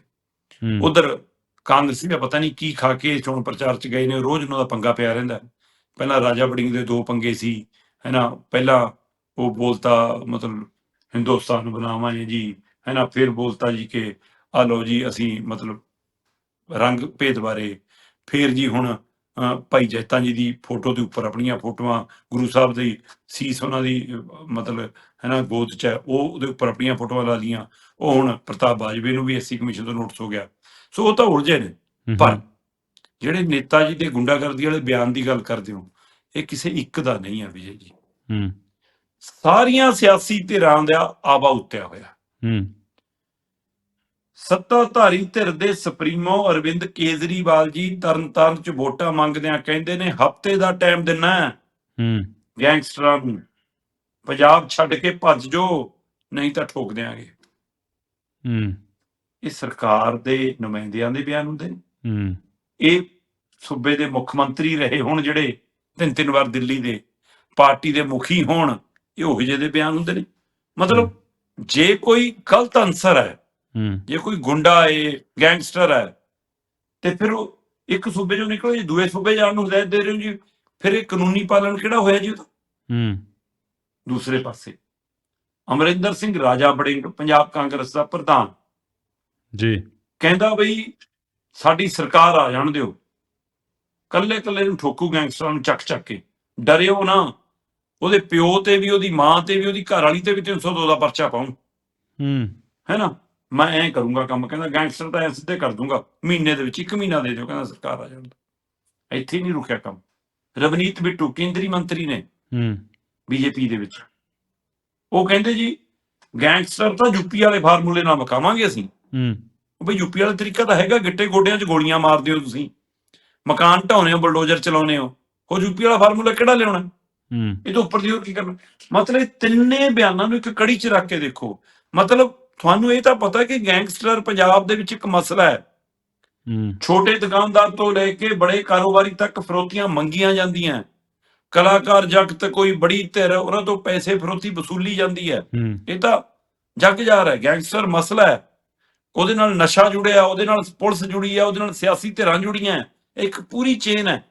ਉਧਰ ਕਾਂਗਰਸੀ ਦਾ ਪਤਾ ਨਹੀਂ ਕੀ ਖਾ ਕੇ ਚੋਣ ਪ੍ਰਚਾਰ ਚ ਗਏ ਨੇ ਰੋਜ਼ ਉਹਨਾਂ ਦਾ ਪੰਗਾ ਪਿਆ ਰਹਿੰਦਾ। ਪਹਿਲਾਂ ਰਾਜਾ ਵੜਿੰਗ ਦੇ ਦੋ ਪੰਗੇ ਸੀ ਹੈਨਾ ਪਹਿਲਾਂ ਉਹ ਬੋਲਤਾ ਮਤਲਬ ਹਿੰਦੁਸਤਾਨ ਨੂੰ ਬਣਾਵਾਂਗੇ ਜੀ ਹੈਨਾ ਫਿਰ ਬੋਲਤਾ ਜੀ ਕਿ ਆ ਲਓ ਜੀ ਅਸੀਂ ਮਤਲਬ ਰੰਗ ਭੇਦ ਬਾਰੇ ਫਿਰ ਜੀ ਹੁਣ ਭਾਈ ਜੈਤਾ ਜੀ ਦੀ ਫੋਟੋ ਦੇ ਉੱਪਰ ਆਪਣੀਆਂ ਫੋਟੋਆਂ ਗੁਰੂ ਸਾਹਿਬ ਦੀ ਸੀਸ ਉਹਨਾਂ ਦੀ ਮਤਲਬ ਹੈਨਾ ਗੋਦ ਚ ਹੈ, ਉਹ ਉਹਦੇ ਉੱਪਰ ਆਪਣੀਆਂ ਫੋਟੋਆਂ ਲਾ ਲੀਆਂ ਉਹ ਹੁਣ ਪ੍ਰਤਾਪ ਬਾਜਵੇ ਨੂੰ ਵੀ ਐਸਸੀ ਕਮਿਸ਼ਨ ਤੋਂ ਨੋਟਿਸ ਹੋ ਗਿਆ। ਸੋ ਉਹ ਤਾਂ ਉਲਝੇ ਨੇ। ਹੂੰ, ਪਰ ਜਿਹੜੇ ਨੇਤਾ ਜੀ ਦੇ ਗੁੰਡਾਗਰਦੀ ਵਾਲੇ ਬਿਆਨ ਦੀ ਗੱਲ ਕਰਦੇ ਹੋ ਇਹ ਕਿਸੇ ਇੱਕ ਦਾ ਨਹੀਂ ਹੈ ਵਿਜੇ ਜੀ। ਹੂੰ। ਸਾਰੀਆਂ ਸਿਆਸੀ ਧਿਰਾਂ ਦਾ ਆਵਾ ਉੱਤਿਆ ਹੋਇਆ। ਹੂੰ। ਸੱਤਾਧਾਰੀ ਧਿਰ ਦੇ ਸੁਪਰੀਮੋ ਅਰਵਿੰਦ ਕੇਜਰੀਵਾਲ ਜੀ ਤਰਨਤਾਰਨ ਚ ਵੋਟਾਂ ਮੰਗਦਿਆਂ ਕਹਿੰਦੇ ਨੇ ਹਫ਼ਤੇ ਦਾ ਟਾਈਮ ਦਿੰਨਾ ਹੈ। ਗੈਂਗਸਟਰਾਂ ਨੂੰ। ਪੰਜਾਬ ਛੱਡ ਕੇ ਭੱਜ ਜੋ ਨਹੀਂ ਤਾਂ ਠੋਕ ਦਿਆਂਗੇ। ਹੂੰ। ਇਹ ਸਰਕਾਰ ਦੇ ਨੁਮਾਇੰਦਿਆਂ ਦੇ ਬਿਆਨ ਹੁੰਦੇ ਨੇ। ਹੂੰ। ਇਹ ਸੂਬੇ ਦੇ ਮੁੱਖ ਮੰਤਰੀ ਰਹੇ ਹੁਣ ਜਿਹੜੇ ਤਿੰਨ ਤਿੰਨ ਵਾਰ ਦਿੱਲੀ ਦੇ ਪਾਰਟੀ ਦੇ ਮੁਖੀ ਹੋਣ ਇਹ ਉਹੋ ਜਿਹੇ ਦੇ ਬਿਆਨ ਹੁੰਦੇ ਨੇ। ਮਤਲਬ ਜੇ ਕੋਈ ਗਲਤ ਅਨਸਰ ਹੂੰ ਜੇ ਕੋਈ ਗੁੰਡਾ ਹੈ ਗੈਂਗਸਟਰ ਹੈ ਤੇ ਫਿਰ ਉਹ ਇੱਕ ਸੂਬੇ ਚੋਂ ਨਿਕਲੋ ਜੀ ਦੂਏ ਸੂਬੇ ਜਾਣ ਨੂੰ ਹਦਾਇਤ ਦੇ ਰਹੇ ਹੋ ਜੀ ਫਿਰ ਇਹ ਕਾਨੂੰਨੀ ਪਾਲਣ ਕਿਹੜਾ ਹੋਇਆ ਜੀ ਉਹਦਾ? ਹੂੰ। ਦੂਸਰੇ ਪਾਸੇ। ਅਮਰਿੰਦਰ ਸਿੰਘ ਰਾਜਾ ਬੜਿੰਗ ਪੰਜਾਬ ਕਾਂਗਰਸ ਦਾ ਪ੍ਰਧਾਨ। ਜੀ। ਕਹਿੰਦਾ ਬਈ ਸਾਡੀ ਸਰਕਾਰ ਆ ਜਾਣ ਦਿਓ। ਕੱਲੇ ਕੱਲੇ ਨੂੰ ਠੋਕੂ ਗੈਂਗਸਟਰਾਂ ਨੂੰ ਚੱਕ ਚੱਕ ਕੇ। ਡਰਿਓ ਨਾ। ਉਹਦੇ ਪਿਓ ਤੇ ਵੀ ਉਹਦੀ ਮਾਂ ਤੇ ਵੀ ਉਹਦੀ ਘਰ ਵਾਲੀ ਤੇ ਵੀ 302 ਦਾ ਪਰਚਾ ਪਾਉਂ ਹੂੰ। ਹੈ ਨਾ? ਮੈਂ ਐਂ ਕਰੂੰਗਾ ਕੰਮ ਕਹਿੰਦਾ ਗੈਂਗਸਟਰ ਤਾਂ ਐਂ ਸਿੱਧੇ ਕਰ ਦੂੰਗਾ। ਮਹੀਨੇ ਦੇ ਵਿੱਚ ਇੱਕ ਮਹੀਨਾ ਦੇ ਦਿਓ ਕਹਿੰਦਾ ਸਰਕਾਰ ਆ ਜਾਣ ਦਿਓ। ਇੱਥੇ ਨਹੀਂ ਰੁਕਿਆ ਕੰਮ। ਰਵਨੀਤ ਬਿੱਟੂ ਕੇਂਦਰੀ ਮੰਤਰੀ ਨੇ ਹੂੰ। ਬੀਜੇਪੀ ਦੇ ਵਿੱਚ। ਉਹ ਕਹਿੰਦੇ ਜੀ ਗੈਂਗਸਟਰ ਤਾਂ ਯੂਪੀ ਵਾਲੇ ਫਾਰਮੂਲੇ ਨਾਲ ਮਕਾਵਾਂਗੇ ਅਸੀਂ। ਹੂੰ। ਉਹ ਬਈ ਯੂਪੀ ਵਾਲਾ ਤਰੀਕਾ ਤਾਂ ਹੈਗਾ ਗਿੱਟੇ ਗੋਡਿਆਂ 'ਚ ਗੋਲੀਆਂ ਮਾਰਦੇ ਹੋ ਤੁਸੀਂ। ਮਕਾਨ ਢਾਉਨੇ ਹੋ ਬਲਡੋਜ਼ਰ ਚਲਾਉਨੇ ਹੋ। ਉਹ ਯੂਪੀ ਵਾਲਾ ਫਾਰਮੂਲਾ ਕਿਹੜਾ ਲਿਆਉਣਾ? ਹੂੰ। ਇਹ ਤੋਂ ਉੱਪਰ ਦੀ ਹੋਰ ਕੀ ਕਰਨਾ? ਮਤਲਬ ਤਿੰਨੇ ਬਿਆਨਾਂ ਨੂੰ ਇੱਕ ਕੜੀ 'ਚ ਰੱਖ ਕੇ ਦੇਖੋ। ਮਤਲਬ ਤੁਹਾਨੂੰ ਇਹ ਤਾਂ ਪਤਾ ਕਿ ਗੈਂਗਸਟਰ ਪੰਜਾਬ ਦੇ ਵਿੱਚ ਇੱਕ ਮਸਲਾ ਹੈ। ਛੋਟੇ ਦੁਕਾਨਦਾਰ ਤੋਂ ਲੈ ਕੇ ਬੜੇ ਕਾਰੋਬਾਰੀ ਤੱਕ ਫਰੋਤੀਆਂ ਮੰਗੀਆਂ ਜਾਂਦੀਆਂ ਕਲਾਕਾਰ ਜਗਤ ਕੋਈ ਬੜੀ ਧਿਰ ਉਹਨਾਂ ਤੋਂ ਪੈਸੇ ਫਰੋਤੀ ਵਸੂਲੀ ਜਾਂਦੀ ਹੈ। ਇਹ ਤਾਂ ਜੱਗ ਜਾ ਰਿਹਾ ਗੈਂਗਸਟਰ ਮਸਲਾ ਹੈ। ਉਹਦੇ ਨਾਲ ਨਸ਼ਾ ਜੁੜਿਆ ਉਹਦੇ ਨਾਲ ਪੁਲਿਸ ਜੁੜੀ ਹੈ ਉਹਦੇ ਨਾਲ ਸਿਆਸੀ ਧਿਰਾਂ ਜੁੜੀਆਂ ਇੱਕ ਪੂਰੀ ਚੇਨ ਹੈ।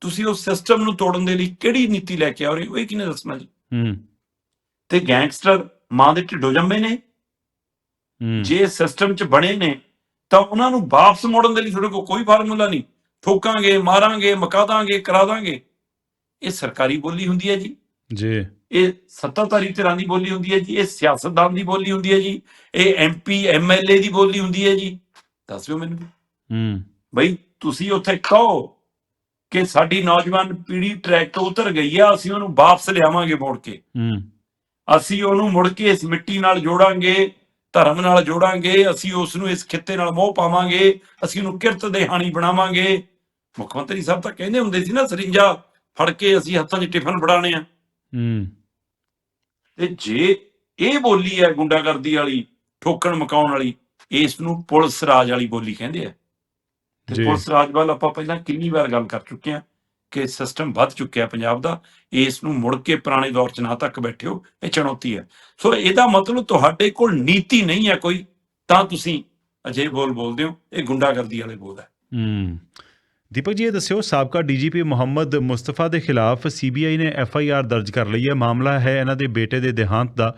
ਤੁਸੀਂ ਉਸ ਸਿਸਟਮ ਨੂੰ ਤੋੜਨ ਦੇ ਲਈ ਕਿਹੜੀ ਨੀਤੀ ਲੈ ਕੇ ਆ ਰਹੇ ਹੋ? ਇਹ ਕਿਹਨੇ ਦੱਸਣਾ ਜੀ? ਹੂੰ। ਤੇ ਗੈਂਗਸਟਰ ਮਾਂ ਦੇ ਢਿੱਡੋਂ ਜੰਮੇ ਨੇ। ਜੇ ਸਿਸਟਮ 'ਚ ਬਣੇ ਨੇ ਤਾਂ ਉਹਨਾਂ ਨੂੰ ਵਾਪਸ ਮੋੜਨ ਦੇ ਲਈ ਤੁਹਾਡੇ ਕੋਲ ਕੋਈ ਫਾਰਮੂਲਾ ਨਹੀਂ। ਠੋਕਾਂਗੇ ਮਾਰਾਂਗੇ ਮਕਾ ਦਾਂਗੇ ਕਰਾ ਦਾਂਗੇ। ਇਹ ਸਰਕਾਰੀ ਬੋਲੀ ਹੁੰਦੀ ਹੈ ਜੀ। ਜੀ। ਇਹ ਸੱਤਾਧਾਰੀ ਧਿਰਾਂ ਦੀ ਬੋਲੀ ਹੁੰਦੀ ਹੈ ਜੀ। ਇਹ ਸਿਆਸਤਦਾਨ ਦੀ ਬੋਲੀ ਹੁੰਦੀ ਹੈ ਜੀ। ਇਹ ਐਮਪੀ ਐਮਐਲਏ ਦੀ ਬੋਲੀ ਹੁੰਦੀ ਹੈ ਜੀ। ਦੱਸਿਓ ਮੈਨੂੰ। ਹੂੰ। ਬਈ ਤੁਸੀਂ ਉੱਥੇ ਕਹੋ ਕਿ ਸਾਡੀ ਨੌਜਵਾਨ ਪੀੜ੍ਹੀ ਟਰੈਕ ਤੋਂ ਉਤਰ ਗਈ ਆ ਅਸੀਂ ਉਹਨੂੰ ਵਾਪਸ ਲਿਆਵਾਂਗੇ ਮੋੜ ਕੇ। ਹੂੰ। ਅਸੀਂ ਉਹਨੂੰ ਮੁੜ ਕੇ ਇਸ ਮਿੱਟੀ ਨਾਲ ਜੋੜਾਂਗੇ। ਧਰਮ ਨਾਲ ਜੋੜਾਂਗੇ ਅਸੀਂ ਉਸ ਨੂੰ ਇਸ ਖਿੱਤੇ ਨਾਲ ਮੋਹ ਪਾਵਾਂਗੇ ਅਸੀਂ ਉਹਨੂੰ ਕਿਰਤ ਦੇ ਹਾਣੀ ਬਣਾਵਾਂਗੇ। ਮੁੱਖ ਮੰਤਰੀ ਸਾਹਿਬ ਤਾਂ ਕਹਿੰਦੇ ਹੁੰਦੇ ਸੀ ਨਾ ਸਰਿੰਜਾ ਫੜ ਕੇ ਅਸੀਂ ਹੱਥਾਂ 'ਚ ਟਿਫਨ ਫੜਾਣੇ ਆ। ਹੂੰ। ਤੇ ਜੇ ਇਹ ਬੋਲੀ ਹੈ ਗੁੰਡਾਗਰਦੀ ਵਾਲੀ ਠੋਕਣ ਮਕਾਉਣ ਵਾਲੀ ਇਸ ਨੂੰ ਪੁਲਿਸ ਰਾਜ ਵਾਲੀ ਬੋਲੀ ਕਹਿੰਦੇ ਆ। ਤੇ। ਪੁਲਿਸ ਰਾਜ ਵੱਲ ਆਪਾਂ ਪਹਿਲਾਂ ਕਿੰਨੀ ਵਾਰ ਗੱਲ ਕਰ ਚੁੱਕੇ ਹਾਂ ਕਿ ਸਿਸਟਮ ਵੱਧ ਚੁੱਕਿਆ ਪੰਜਾਬ ਦਾ ਇਸ ਨੂੰ ਮੁੜ ਕੇ ਪੁਰਾਣੇ ਦੌਰ 'ਚ ਨਾ ਤੱਕ ਬੈਠਿਓ ਇਹ ਚੁਣੌਤੀ ਹੈ। ਸੋ ਇਹਦਾ ਮਤਲਬ ਤੁਹਾਡੇ ਕੋਲ ਨੀਤੀ ਨਹੀਂ ਹੈ ਕੋਈ ਤਾਂ ਤੁਸੀਂ ਅਜੇ ਬੋਲ ਬੋਲਦੇ ਹੋ ਇਹ ਗੁੰਡਾਗਰਦੀ ਵਾਲੇ ਬੋਲ ਹੈ। ਹੂੰ। ਦੀਪਕ ਜੀ ਇਹ ਦੱਸਿਓ ਸਾਬਕਾ ਡੀਜੀਪੀ ਮੁਹੰਮਦ ਮੁਸਤਫਾ ਦੇ ਖਿਲਾਫ ਸੀਬੀਆਈ ਨੇ ਐਫ ਆਈ ਆਰ ਦਰਜ ਕਰ ਲਈ ਹੈ। ਮਾਮਲਾ ਹੈ ਇਹਨਾਂ ਦੇ ਬੇਟੇ ਦੇ ਦੇਹਾਂਤ ਦਾ।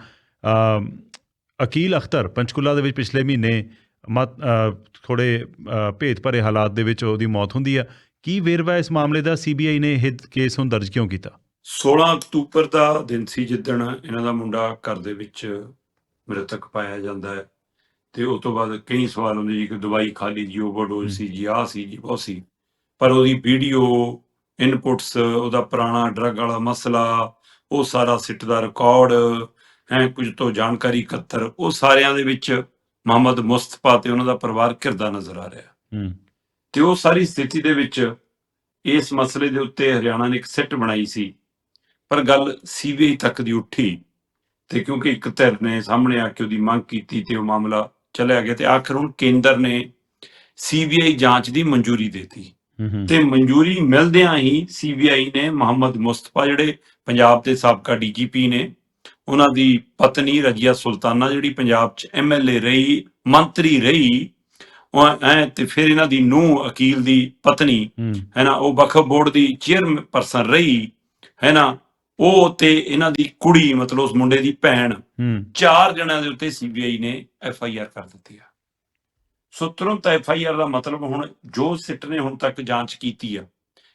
ਅਕੀਲ ਅਖਤਰ ਪੰਚਕੂਲਾ ਦੇ ਵਿੱਚ ਪਿਛਲੇ ਮਹੀਨੇ ਮਤ ਅ, ਥੋੜੇ ਭੇਤ ਭਰੇ ਹਾਲਾਤ ਦੇ ਵਿੱਚ ਉਹਦੀ ਮੌਤ ਹੁੰਦੀ ਆ ਕੀ ਵੇਰਵਾ ਇਸ ਮਾਮਲੇ ਦਾ ਸੀਬੀਆਈ ਨੇ ਇਹ ਕੇਸ ਹੁਣ ਦਰਜ ਕਿਉਂ ਕੀਤਾ? 16 ਅਕਤੂਬਰ ਦਾ ਦਿਨ ਸੀ ਜਿੱਦਣ ਇਹਨਾਂ ਦਾ ਮੁੰਡਾ ਘਰ ਦੇ ਵਿੱਚ ਮ੍ਰਿਤਕ ਪਾਇਆ ਜਾਂਦਾ ਹੈ ਤੇ ਉਸ ਤੋਂ ਬਾਅਦ ਕਈ ਸਵਾਲ ਹੁੰਦੇ ਜੀ ਕਿ ਦਵਾਈ ਖਾ ਲਈ ਜੀ ਓਵਰਡੋਜ਼ ਸੀ ਜੀ ਆਹ ਸੀ ਜੀ ਬਹੁਤ ਸੀ। ਪਰ ਉਹਦੀ ਵੀਡੀਓ ਇਨਪੁਟਸ ਉਹਦਾ ਪੁਰਾਣਾ ਡਰੱਗ ਵਾਲਾ ਮਸਲਾ ਉਹ ਸਾਰਾ ਸਿੱਟ ਦਾ ਰਿਕਾਰਡ ਹੈ ਕੁਝ ਤੋਂ ਜਾਣਕਾਰੀ ਇਕੱਤਰ ਉਹ ਸਾਰਿਆਂ ਦੇ ਵਿੱਚ ਮੁਹੰਮਦ ਮੁਸਤਫਾ ਤੇ ਉਹਨਾਂ ਦਾ ਪਰਿਵਾਰ ਘਿਰਦਾ ਨਜ਼ਰ ਆ ਰਿਹਾ। ਹੂੰ। ਤੇ ਉਹ ਸਾਰੀ ਸਥਿਤੀ ਦੇ ਵਿੱਚ ਇਸ ਮਸਲੇ ਦੇ ਉੱਤੇ ਹਰਿਆਣਾ ਨੇ ਇੱਕ ਸਿੱਟ ਬਣਾਈ ਸੀ। ਪਰ ਗੱਲ ਸੀਬੀਆਈ ਤੱਕ ਦੀ ਉੱਠੀ ਤੇ ਕਿਉਂਕਿ ਇੱਕ ਧਿਰ ਨੇ ਸਾਹਮਣੇ ਆ ਕੇ ਉਹਦੀ ਮੰਗ ਕੀਤੀ ਤੇ ਉਹ ਮਾਮਲਾ ਚਲਿਆ ਗਿਆ ਤੇ ਆਖਰ ਹੁਣ ਕੇਂਦਰ ਨੇ ਸੀਬੀਆਈ ਜਾਂਚ ਦੀ ਮਨਜ਼ੂਰੀ ਦਿੱਤੀ। ਤੇ ਮਨਜ਼ੂਰੀ ਮਿਲਦਿਆਂ ਹੀ ਸੀਬੀਆਈ ਨੇ ਮੁਹੰਮਦ ਮੁਸਤਫਾ ਜਿਹੜੇ ਪੰਜਾਬ ਦੇ ਸਾਬਕਾ ਡੀਜੀਪੀ ਨੇ ਉਹਨਾਂ ਦੀ ਪਤਨੀ ਰਜੀਆ ਸੁਲਤਾਨਾ ਜਿਹੜੀ ਪੰਜਾਬ 'ਚ ਐਮਐਲਏ ਰਹੀ ਮੰਤਰੀ ਰਹੀ ਉਹ ਐ ਤੇ ਫਿਰ ਇਹਨਾਂ ਦੀ ਨੂੰਹ ਅਕੀਲ ਦੀ ਪਤਨੀ ਹੂੰ। ਨਾ ਉਹ ਵਕਫ ਬੋਰਡ ਦੀ ਚੇਅਰਪਰਸਨ ਰਹੀ ਹੈ ਨਾ ਉਹ ਤੇ ਇਹਨਾਂ ਦੀ ਕੁੜੀ ਮਤਲਬ ਉਸ ਮੁੰਡੇ ਦੀ ਭੈਣ ਚਾਰ ਜਣਿਆਂ ਦੇ ਉੱਤੇ ਸੀਬੀਆਈ ਨੇ ਐਫ ਆਈ ਆਰ ਕਰ ਦਿੱਤੀ ਆ। ਸੋ ਤੁਰੰਤ ਐਫ ਆਈ ਆਰ ਦਾ ਮਤਲਬ ਹੁਣ ਜੋ ਸਿੱਟ ਨੇ ਹੁਣ ਤੱਕ ਜਾਂਚ ਕੀਤੀ ਆ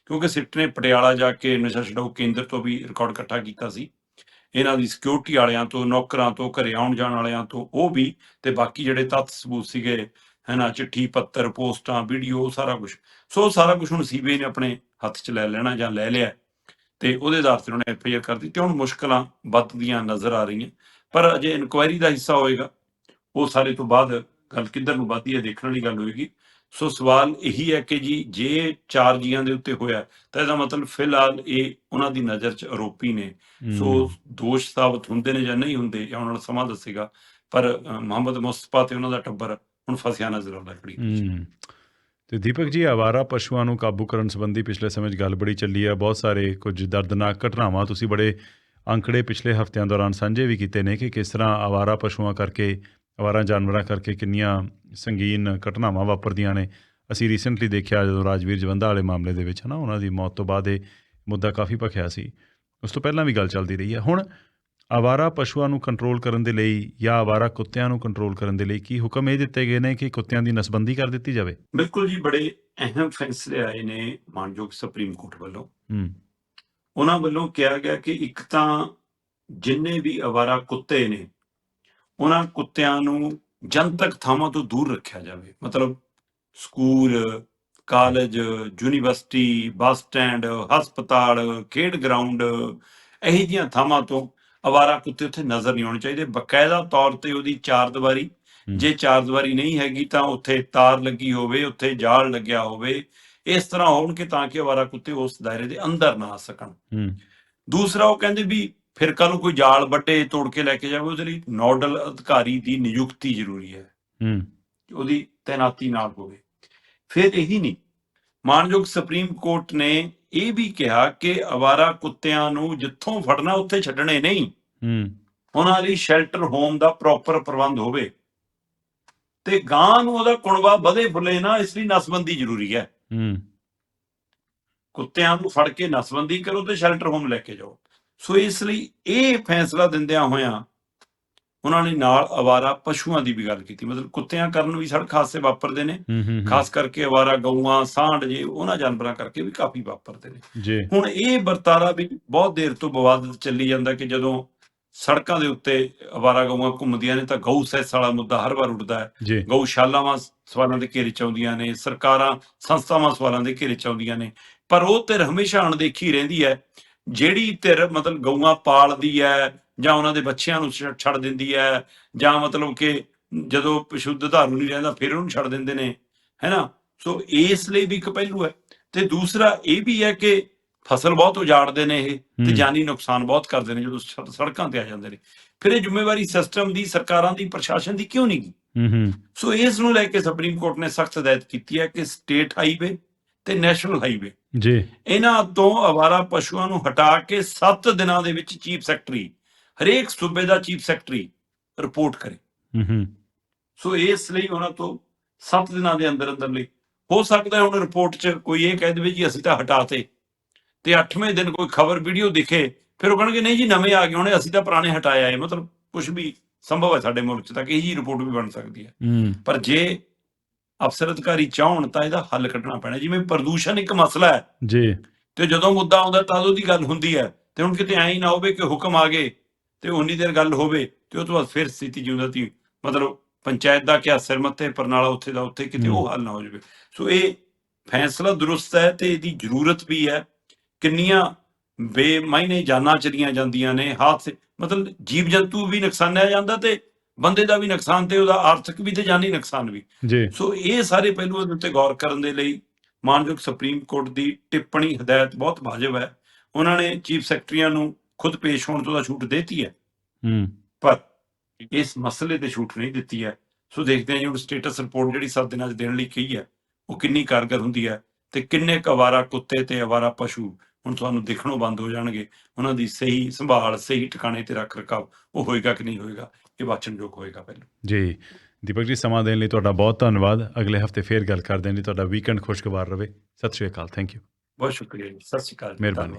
ਕਿਉਂਕਿ ਸਿੱਟ ਨੇ ਪਟਿਆਲਾ ਜਾ ਕੇ ਨਸ਼ਾ ਛਡਾਊ ਕੇਂਦਰ ਤੋਂ ਵੀ ਰਿਕਾਰਡ ਇਕੱਠਾ ਕੀਤਾ ਸੀ ਇਹਨਾਂ ਦੀ ਸਿਕਿਉਰਿਟੀ ਵਾਲਿਆਂ ਤੋਂ ਨੌਕਰਾਂ ਤੋਂ ਘਰੇ ਆਉਣ ਜਾਣ ਵਾਲਿਆਂ ਤੋਂ ਉਹ ਵੀ ਤੇ ਬਾਕੀ ਜਿਹੜੇ ਤੱਥ ਸਬੂਤ ਸੀਗੇ ਹੈ ਨਾ ਚਿੱਠੀ ਪੱਤਰ ਪੋਸਟਾਂ ਵੀਡੀਓ ਸਾਰਾ ਕੁਝ ਸੋ ਸਾਰਾ ਕੁਝ ਹੁਣ ਸੀਬੀਆਈ ਨੇ ਆਪਣੇ ਹੱਥ 'ਚ ਲੈ ਲੈਣਾ ਜਾਂ ਲੈ ਲਿਆ। ਤੇ ਉਹਦੇ ਆਧਾਰ ਤੇ ਉਹਨੇ ਐਫ ਆਈ ਆਰ ਕਰ ਦਿੱਤੀ। ਤੇ ਹੁਣ ਮੁਸ਼ਕਲਾਂ ਵੱਧਦੀਆਂ ਨਜ਼ਰ ਆ ਰਹੀਆਂ। ਪਰ ਅਜੇ ਇਨਕੁਆਇਰੀ ਦਾ ਹਿੱਸਾ ਹੋਏਗਾ। ਉਹ ਸਾਰੇ ਤੋਂ ਬਾਅਦ ਗੱਲ ਕਿੱਧਰ ਨੂੰ ਵੱਧਦੀ ਹੈ ਦੇਖਣ ਵਾਲੀ ਗੱਲ ਹੋਏਗੀ। ਸੋ ਸਵਾਲ ਇਹੀ ਹੈ ਕਿ ਜੀ ਜੇ ਚਾਰ ਜੀਆਂ ਦੇ ਉੱਤੇ ਹੋਇਆ ਤਾਂ ਇਹਦਾ ਮਤਲਬ ਫਿਲਹਾਲ ਇਹ ਉਹਨਾਂ ਦੀ ਨਜ਼ਰ 'ਚ ਆਰੋਪੀ ਨੇ। ਸੋ ਦੋਸ਼ ਸਾਬਤ ਹੁੰਦੇ ਨੇ ਜਾਂ ਨਹੀਂ ਹੁੰਦੇ ਇਹ ਆਉਣ ਵਾਲਾ ਸਮਾਂ ਦੱਸੇਗਾ। ਪਰ ਮੁਹੰਮਦ ਮੁਸਤਫਾ ਤੇ ਉਹਨਾਂ ਦਾ ਟੱਬਰ ਹੁਣ ਫਸਿਆ ਨਜ਼ਰ ਆਉਂਦਾ ਖੜੀ ਤੇ ਦੀਪਕ ਜੀ, ਆਵਾਰਾ ਪਸ਼ੂਆਂ ਨੂੰ ਕਾਬੂ ਕਰਨ ਸੰਬੰਧੀ ਪਿਛਲੇ ਸਮੇਂ 'ਚ ਗੱਲ ਬੜੀ ਚੱਲੀ ਹੈ ਬਹੁਤ ਸਾਰੇ ਕੁਝ ਦਰਦਨਾਕ ਘਟਨਾਵਾਂ ਤੁਸੀਂ ਬੜੇ ਅੰਕੜੇ ਪਿਛਲੇ ਹਫ਼ਤਿਆਂ ਦੌਰਾਨ ਸਾਂਝੇ ਵੀ ਕੀਤੇ ਨੇ ਕਿ ਕਿਸ ਤਰ੍ਹਾਂ ਆਵਾਰਾ ਪਸ਼ੂਆਂ ਕਰਕੇ, ਆਵਾਰਾ ਜਾਨਵਰਾਂ ਕਰਕੇ ਕਿੰਨੀਆਂ ਸੰਗੀਨ ਘਟਨਾਵਾਂ ਵਾਪਰਦੀਆਂ ਨੇ। ਅਸੀਂ ਰੀਸੈਂਟਲੀ ਦੇਖਿਆ ਜਦੋਂ ਰਾਜਵੀਰ ਜਵੰਦਾ ਵਾਲੇ ਮਾਮਲੇ ਦੇ ਵਿੱਚ ਹਨਾ, ਉਹਨਾਂ ਦੀ ਮੌਤ ਤੋਂ ਬਾਅਦ ਇਹ ਮੁੱਦਾ ਕਾਫੀ ਭਖਿਆ ਸੀ। ਉਸ ਤੋਂ ਪਹਿਲਾਂ ਵੀ ਗੱਲ ਚੱਲਦੀ ਰਹੀ ਹੈ ਹੁਣ ਆਵਾਰਾ ਪਸ਼ੂਆਂ ਨੂੰ ਕੰਟਰੋਲ ਕਰਨ ਦੇ ਲਈ ਜਾਂ ਆਵਾਰਾ ਕੁੱਤਿਆਂ ਨੂੰ ਕੰਟਰੋਲ ਕਰਨ ਦੇ ਲਈ ਕੀ ਹੁਕਮ ਇਹ ਦਿੱਤੇ ਗਏ ਨੇ ਕਿ ਕੁੱਤਿਆਂ ਦੀ ਨਸਬੰਦੀ ਕਰ ਦਿੱਤੀ ਜਾਵੇ? ਬਿਲਕੁਲ ਜੀ ਬੜੇ ਅਹਿਮ ਫੈਸਲੇ ਆਏ ਨੇ ਮਾਨਯੋਗ ਸੁਪਰੀਮ ਕੋਰਟ ਵੱਲੋਂ। ਹੂੰ। ਉਹਨਾਂ ਵੱਲੋਂ ਕਿਹਾ ਗਿਆ ਕਿ ਇੱਕ ਤਾਂ ਜਿੰਨੇ ਵੀ ਅਵਾਰਾ ਕੁੱਤੇ ਨੇ ਉਹਨਾਂ ਕੁੱਤਿਆਂ ਨੂੰ ਜਨਤਕ ਥਾਵਾਂ ਤੋਂ ਦੂਰ ਰੱਖਿਆ ਜਾਵੇ। ਮਤਲਬ school college university bus stand ਹਸਪਤਾਲ ਖੇਡ ਗਰਾਊਂਡ ਇਹੋ ਜਿਹੀਆਂ ਥਾਵਾਂ ਤੋਂ ਅਵਾਰਾ ਕੁੱਤੇ ਉੱਥੇ ਨਜ਼ਰ ਨਹੀਂ ਆਉਣੇ ਚਾਹੀਦੇ। ਬਕਾਇਦਾ ਤੌਰ ਤੇ ਉਹਦੀ ਚਾਰ ਦੀਵਾਰੀ। ਹੂੰ। ਜੇ ਚਾਰ ਦੀਵਾਰੀ ਨਹੀਂ ਹੈਗੀ ਤਾਂ ਉੱਥੇ ਤਾਰ ਲੱਗੀ ਹੋਵੇ ਉੱਥੇ ਜਾਲ ਲੱਗਿਆ ਹੋਵੇ। ਇਸ ਤਰ੍ਹਾਂ ਹੋਣ ਕਿ ਤਾਂ ਕਿ ਅਵਾਰਾ ਕੁੱਤੇ ਉਸ ਦਾਇਰੇ ਦੇ ਅੰਦਰ ਨਾ ਆ ਸਕਣ ਦੂਸਰਾ ਉਹ ਕਹਿੰਦੇ ਵੀ ਫਿਰ ਕੱਲ ਨੂੰ ਕੋਈ ਜਾਲ ਵੱਟੇ ਤੋੜ ਕੇ ਲੈ ਕੇ ਜਾਵੇ ਉਹਦੇ ਲਈ ਨੋਡਲ ਅਧਿਕਾਰੀ ਦੀ ਨਿਯੁਕਤੀ ਜ਼ਰੂਰੀ ਹੈ। ਹੂੰ। ਉਹਦੀ ਤੈਨਾਤੀ ਨਾਲ ਹੋਵੇ। ਫਿਰ ਇਹੀ ਨਹੀਂ। ਮਾਨਯੋਗ ਸੁਪਰੀਮ ਕੋਰਟ ਨੇ ਇਹ ਵੀ ਕਿਹਾ ਕਿ ਅਵਾਰਾ ਕੁੱਤਿਆਂ ਨੂੰ ਜਿੱਥੋਂ ਫੜਨਾ ਉੱਥੇ ਛੱਡਣੇ ਨਹੀਂ। ਹੂੰ। ਉਹਨਾਂ ਲਈ ਸ਼ੈਲਟਰ ਹੋਮ ਦਾ ਪ੍ਰੋਪਰ ਪ੍ਰਬੰਧ ਹੋਵੇ। ਤੇ ਗਾਂ ਨੂੰ ਉਹਦਾ ਕੁਣਵਾ ਵਧੇ ਫੁੱਲੇ ਨਾ ਇਸ ਲਈ ਨਸਬੰਦੀ ਜ਼ਰੂਰੀ ਹੈ। ਹੂੰ। ਕੁੱਤਿਆਂ ਨੂੰ ਫੜ ਕੇ ਨਸਬੰਦੀ ਕਰੋ ਤੇ ਸ਼ੈਲਟਰ ਹੋਮ ਲੈ ਕੇ ਜਾਓ। ਸੋ ਇਸ ਲਈ ਇਹ ਫੈਸਲਾ ਦਿੰਦਿਆਂ ਹੋਇਆਂ ਉਹਨਾਂ ਨੇ ਨਾਲ ਅਵਾਰਾ ਪਸ਼ੂਆਂ ਦੀ ਵੀ ਗੱਲ ਕੀਤੀ। ਮਤਲਬ ਕੁੱਤਿਆਂ ਕਾਰਨ ਵੀ ਸੜਕ ਹਾਦਸੇ ਵਾਪਰਦੇ ਨੇ। ਖਾਸ ਕਰਕੇ ਅਵਾਰਾ ਗਊਆਂ ਸਾਂਢ ਜੇ ਉਹਨਾਂ ਜਾਨਵਰਾਂ ਕਰਕੇ ਵੀ ਕਾਫੀ ਵਾਪਰਦੇ ਨੇ। ਜੀ। ਹੁਣ ਇਹ ਵਰਤਾਰਾ ਵੀ ਬਹੁਤ ਦੇਰ ਤੋਂ ਵਿਵਾਦਿਤ ਚੱਲੀ ਜਾਂਦਾ ਕਿ ਜਦੋਂ ਸੜਕਾਂ ਦੇ ਉੱਤੇ ਅਵਾਰਾ ਗਊਆਂ ਘੁੰਮਦੀਆਂ ਨੇ ਤਾਂ ਗਊ ਸੈਸ ਵਾਲਾ ਮੁੱਦਾ ਹਰ ਵਾਰ ਉੱਠਦਾ ਹੈ। ਗਊਸ਼ਾਲਾਵਾਂ ਸਵਾਲਾਂ ਦੇ ਘੇਰੇ ਚ ਆਉਂਦੀਆਂ ਨੇ ਸਰਕਾਰਾਂ ਸੰਸਥਾਵਾਂ ਸਵਾਲਾਂ ਦੇ ਘੇਰੇ ਚ ਆਉਂਦੀਆਂ ਨੇ। ਪਰ ਉਹ ਧਿਰ ਹਮੇਸ਼ਾ ਅਣਦੇਖੀ ਰਹਿੰਦੀ ਹੈ ਜਿਹੜੀ ਧਿਰ ਮਤਲਬ ਗਊਆਂ ਪਾਲਦੀ ਹੈ ਜਾਂ ਉਹਨਾਂ ਦੇ ਬੱਚਿਆਂ ਨੂੰ ਛੱਡ ਦਿੰਦੀ ਹੈ ਜਾਂ ਮਤਲਬ ਕਿ ਜਦੋਂ ਪਸ਼ੂ ਦੁਧਾਰੂ ਨਹੀਂ ਰਹਿੰਦਾ ਫਿਰ ਉਹਨੂੰ ਛੱਡ ਦਿੰਦੇ ਨੇ ਹੈਨਾ ਸੋ ਇਸ ਲਈ ਵੀ ਇੱਕ ਪਹਿਲੂ ਹੈ। ਤੇ ਦੂਸਰਾ ਇਹ ਵੀ ਹੈ ਕਿ ਫਸਲ ਬਹੁਤ ਉਜਾੜਦੇ ਨੇ ਇਹ ਤੇ। ਜਾਨੀ ਨੁਕਸਾਨ ਬਹੁਤ ਕਰਦੇ ਨੇ ਜਦੋਂ ਸੜ- ਸੜਕਾਂ ਤੇ ਆ ਜਾਂਦੇ ਨੇ। ਫਿਰ ਇਹ ਜ਼ਿੰਮੇਵਾਰੀ ਸਿਸਟਮ ਦੀ ਸਰਕਾਰਾਂ ਦੀ ਪ੍ਰਸ਼ਾਸਨ ਦੀ ਕਿਉਂ ਨਹੀਂ? ਗੀ ਹੂੰ ਹੂੰ। ਸੋ ਇਸ ਨੂੰ ਲੈ ਕੇ ਸੁਪਰੀਮ ਕੋਰਟ ਨੇ ਸਖਤ ਹਦਾਇਤ ਕੀਤੀ ਹੈ ਕਿ ਸਟੇਟ ਹਾਈਵੇ ਤੇ ਨੈਸ਼ਨਲ ਹਾਈਵੇ। ਜੀ। ਇਹਨਾਂ ਤੋਂ ਅਵਾਰਾ ਪਸ਼ੂਆਂ ਨੂੰ ਹਟਾ ਕੇ 7 ਦਿਨਾਂ ਦੇ ਵਿੱਚ ਚੀਫ ਸੈਕਟਰੀ ਹਰੇਕ ਸੂਬੇ ਦਾ ਚੀਫ ਸੈਕਟਰੀ ਰਿਪੋਰਟ ਕਰੇ। ਹੂੰ ਹੂੰ। ਸੋ ਇਸ ਲਈ ਉਹਨਾਂ ਤੋਂ 7 ਦਿਨਾਂ ਦੇ ਅੰਦਰ ਅੰਦਰ ਲਈ ਹੋ ਸਕਦਾ ਹੈ ਹੁਣ ਰਿਪੋਰਟ 'ਚ ਕੋਈ ਇਹ ਕਹਿ ਦੇਵੇ ਜੀ ਅਸੀਂ ਤਾਂ ਹਟਾਤੇ। ਤੇ 8ਵੇਂ ਦਿਨ ਕੋਈ ਖਬਰ ਵੀਡੀਓ ਦਿਖੇ ਫਿਰ ਉਹ ਕਹਿਣਗੇ ਨਹੀਂ ਜੀ ਨਵੇਂ ਆ ਗਏ ਹੋਣੇ ਅਸੀਂ ਤਾਂ ਪੁਰਾਣੇ ਹਟਾਇਆ ਹੈ ਮਤਲਬ ਕੁਝ ਵੀ ਸੰਭਵ ਹੈ ਸਾਡੇ ਮੁਲਕ 'ਚ ਤਾਂ ਕਿ ਇਹ ਜੀ ਰਿਪੋਰਟ ਵੀ ਬਣ ਸਕਦੀ ਹੈ। ਪਰ ਜੇ ਅਫਸਰ ਅਧਿਕਾਰੀ ਚਾਹਣ ਤਾਂ ਇਹਦਾ ਹੱਲ ਕੱਢਣਾ ਪੈਣਾ ਜਿਵੇਂ ਪ੍ਰਦੂਸ਼ਣ ਇੱਕ ਮਸਲਾ ਹੈ। ਜੀ। ਤੇ ਜਦੋਂ ਮੁੱਦਾ ਆਉਂਦਾ ਤਾਂ ਉਹਦੀ ਗੱਲ ਹੁੰਦੀ ਹੈ। ਤੇ ਹੁਣ ਕਿਤੇ ਐਂ ਨਾ ਹੋਵੇ ਕਿ ਹੁਕਮ ਆ ਗਏ ਤੇ ਉਨੀ ਦੇਰ ਗੱਲ ਹੋਵੇ ਤੇ ਉਹ ਤੋਂ ਬਾਅਦ ਫਿਰ ਸਥਿਤੀ ਜਿਉਂਦਾ ਤੀ ਮਤਲਬ ਪੰਚਾਇਤ ਦਾ ਕਿਆ ਸਿਰ ਮੱਥੇ ਪਰਨਾਲਾ ਉੱਥੇ ਦਾ ਉੱਥੇ ਕਿਤੇ ਉਹ। ਹੱਲ ਨਾ ਹੋ ਜਾਵੇ। ਸੋ ਇਹ ਫੈਸਲਾ ਦਰੁਸਤ ਹੈ ਤੇ ਇਹਦੀ ਜ਼ਰੂਰਤ ਵੀ ਹੈ। ਕਿੰਨੀਆਂ ਬੇਮਾਇਨੇ ਜਾਨਾਂ ਚਲੀਆਂ ਜਾਂਦੀਆਂ ਨੇ ਹਾਦਸੇ ਮਤਲਬ ਜੀਵ ਜੰਤੂ ਵੀ ਨੁਕਸਾਨਿਆ ਜਾਂਦਾ ਤੇ ਬੰਦੇ ਦਾ ਵੀ ਨੁਕਸਾਨ ਤੇ ਉਹਦਾ ਆਰਥਿਕ ਵੀ ਤੇ ਜਾਨੀ ਨੁਕਸਾਨ ਵੀ। ਸੋ ਇਹ ਸਾਰੇ ਪਹਿਲੂਆਂ ਦੇ ਉੱਤੇ ਗੌਰ ਕਰਨ ਦੇ ਲਈ ਮਾਨਯੋਗ ਸੁਪਰੀਮ ਕੋਰਟ ਦੀ ਟਿੱਪਣੀ ਹਦਾਇਤ ਬਹੁਤ ਵਾਜਬ ਹੈ। ਉਹਨਾਂ ਨੇ ਚੀਫ ਸੈਕਟਰੀਆਂ ਨੂੰ ਖੁਦ ਪੇਸ਼ ਹੋਣ ਤੋਂ ਦਾ ਛੂਟ ਦੇਤੀ ਹੈ। ਹੂੰ। ਪਰ ਇਸ ਮਸਲੇ ਤੇ ਛੂਟ ਨਹੀਂ ਦਿੱਤੀ ਹੈ। ਸੋ ਦੇਖਦੇ ਹਾਂ ਜੀ ਹੁਣ ਸਟੇਟਸ ਰਿਪੋਰਟ ਜਿਹੜੀ 7 ਦਿਨਾਂ 'ਚ ਦੇਣ ਲਈ ਕਹੀ ਹੈ ਉਹ ਕਿੰਨੀ ਕਾਰਗਰ ਹੁੰਦੀ ਹੈ ਤੇ ਕਿੰਨੇ ਕੁ ਅਵਾਰਾ ਕੁੱਤੇ ਤੇ ਅਵਾਰਾ ਪਸ਼ੂ ਹੁਣ ਤੁਹਾਨੂੰ ਦਿਖਣੋਂ ਬੰਦ ਹੋ ਜਾਣਗੇ। ਉਹਨਾਂ ਦੀ ਸਹੀ ਸੰਭਾਲ ਸਹੀ ਟਿਕਾਣੇ ਤੇ ਰੱਖ ਰਖਾਵ ਉਹ ਹੋਏਗਾ ਕਿ ਨਹੀਂ ਹੋਏਗਾ ਇਹ ਵਾਚਨਯੋਗ ਹੋਏਗਾ ਪਹਿਲਾਂ। ਜੀ। ਦੀਪਕ ਜੀ ਸਮਾਂ ਦੇਣ ਲਈ ਤੁਹਾਡਾ ਬਹੁਤ ਧੰਨਵਾਦ। ਅਗਲੇ ਹਫ਼ਤੇ ਫੇਰ ਗੱਲ ਕਰਦੇ ਹਾਂ ਜੀ। ਤੁਹਾਡਾ ਵੀਕਐਂਡ ਖੁਸ਼ਗਵਾਰ ਰਵੇ ਸਤਿ ਸ਼੍ਰੀ ਅਕਾਲ। ਥੈਂਕ ਯੂ ਬਹੁਤ ਸ਼ੁਕਰੀਆ ਜੀ। ਸਤਿ ਸ਼੍ਰੀ ਅਕਾਲ ਮਿਹਰਬਾਨੀ।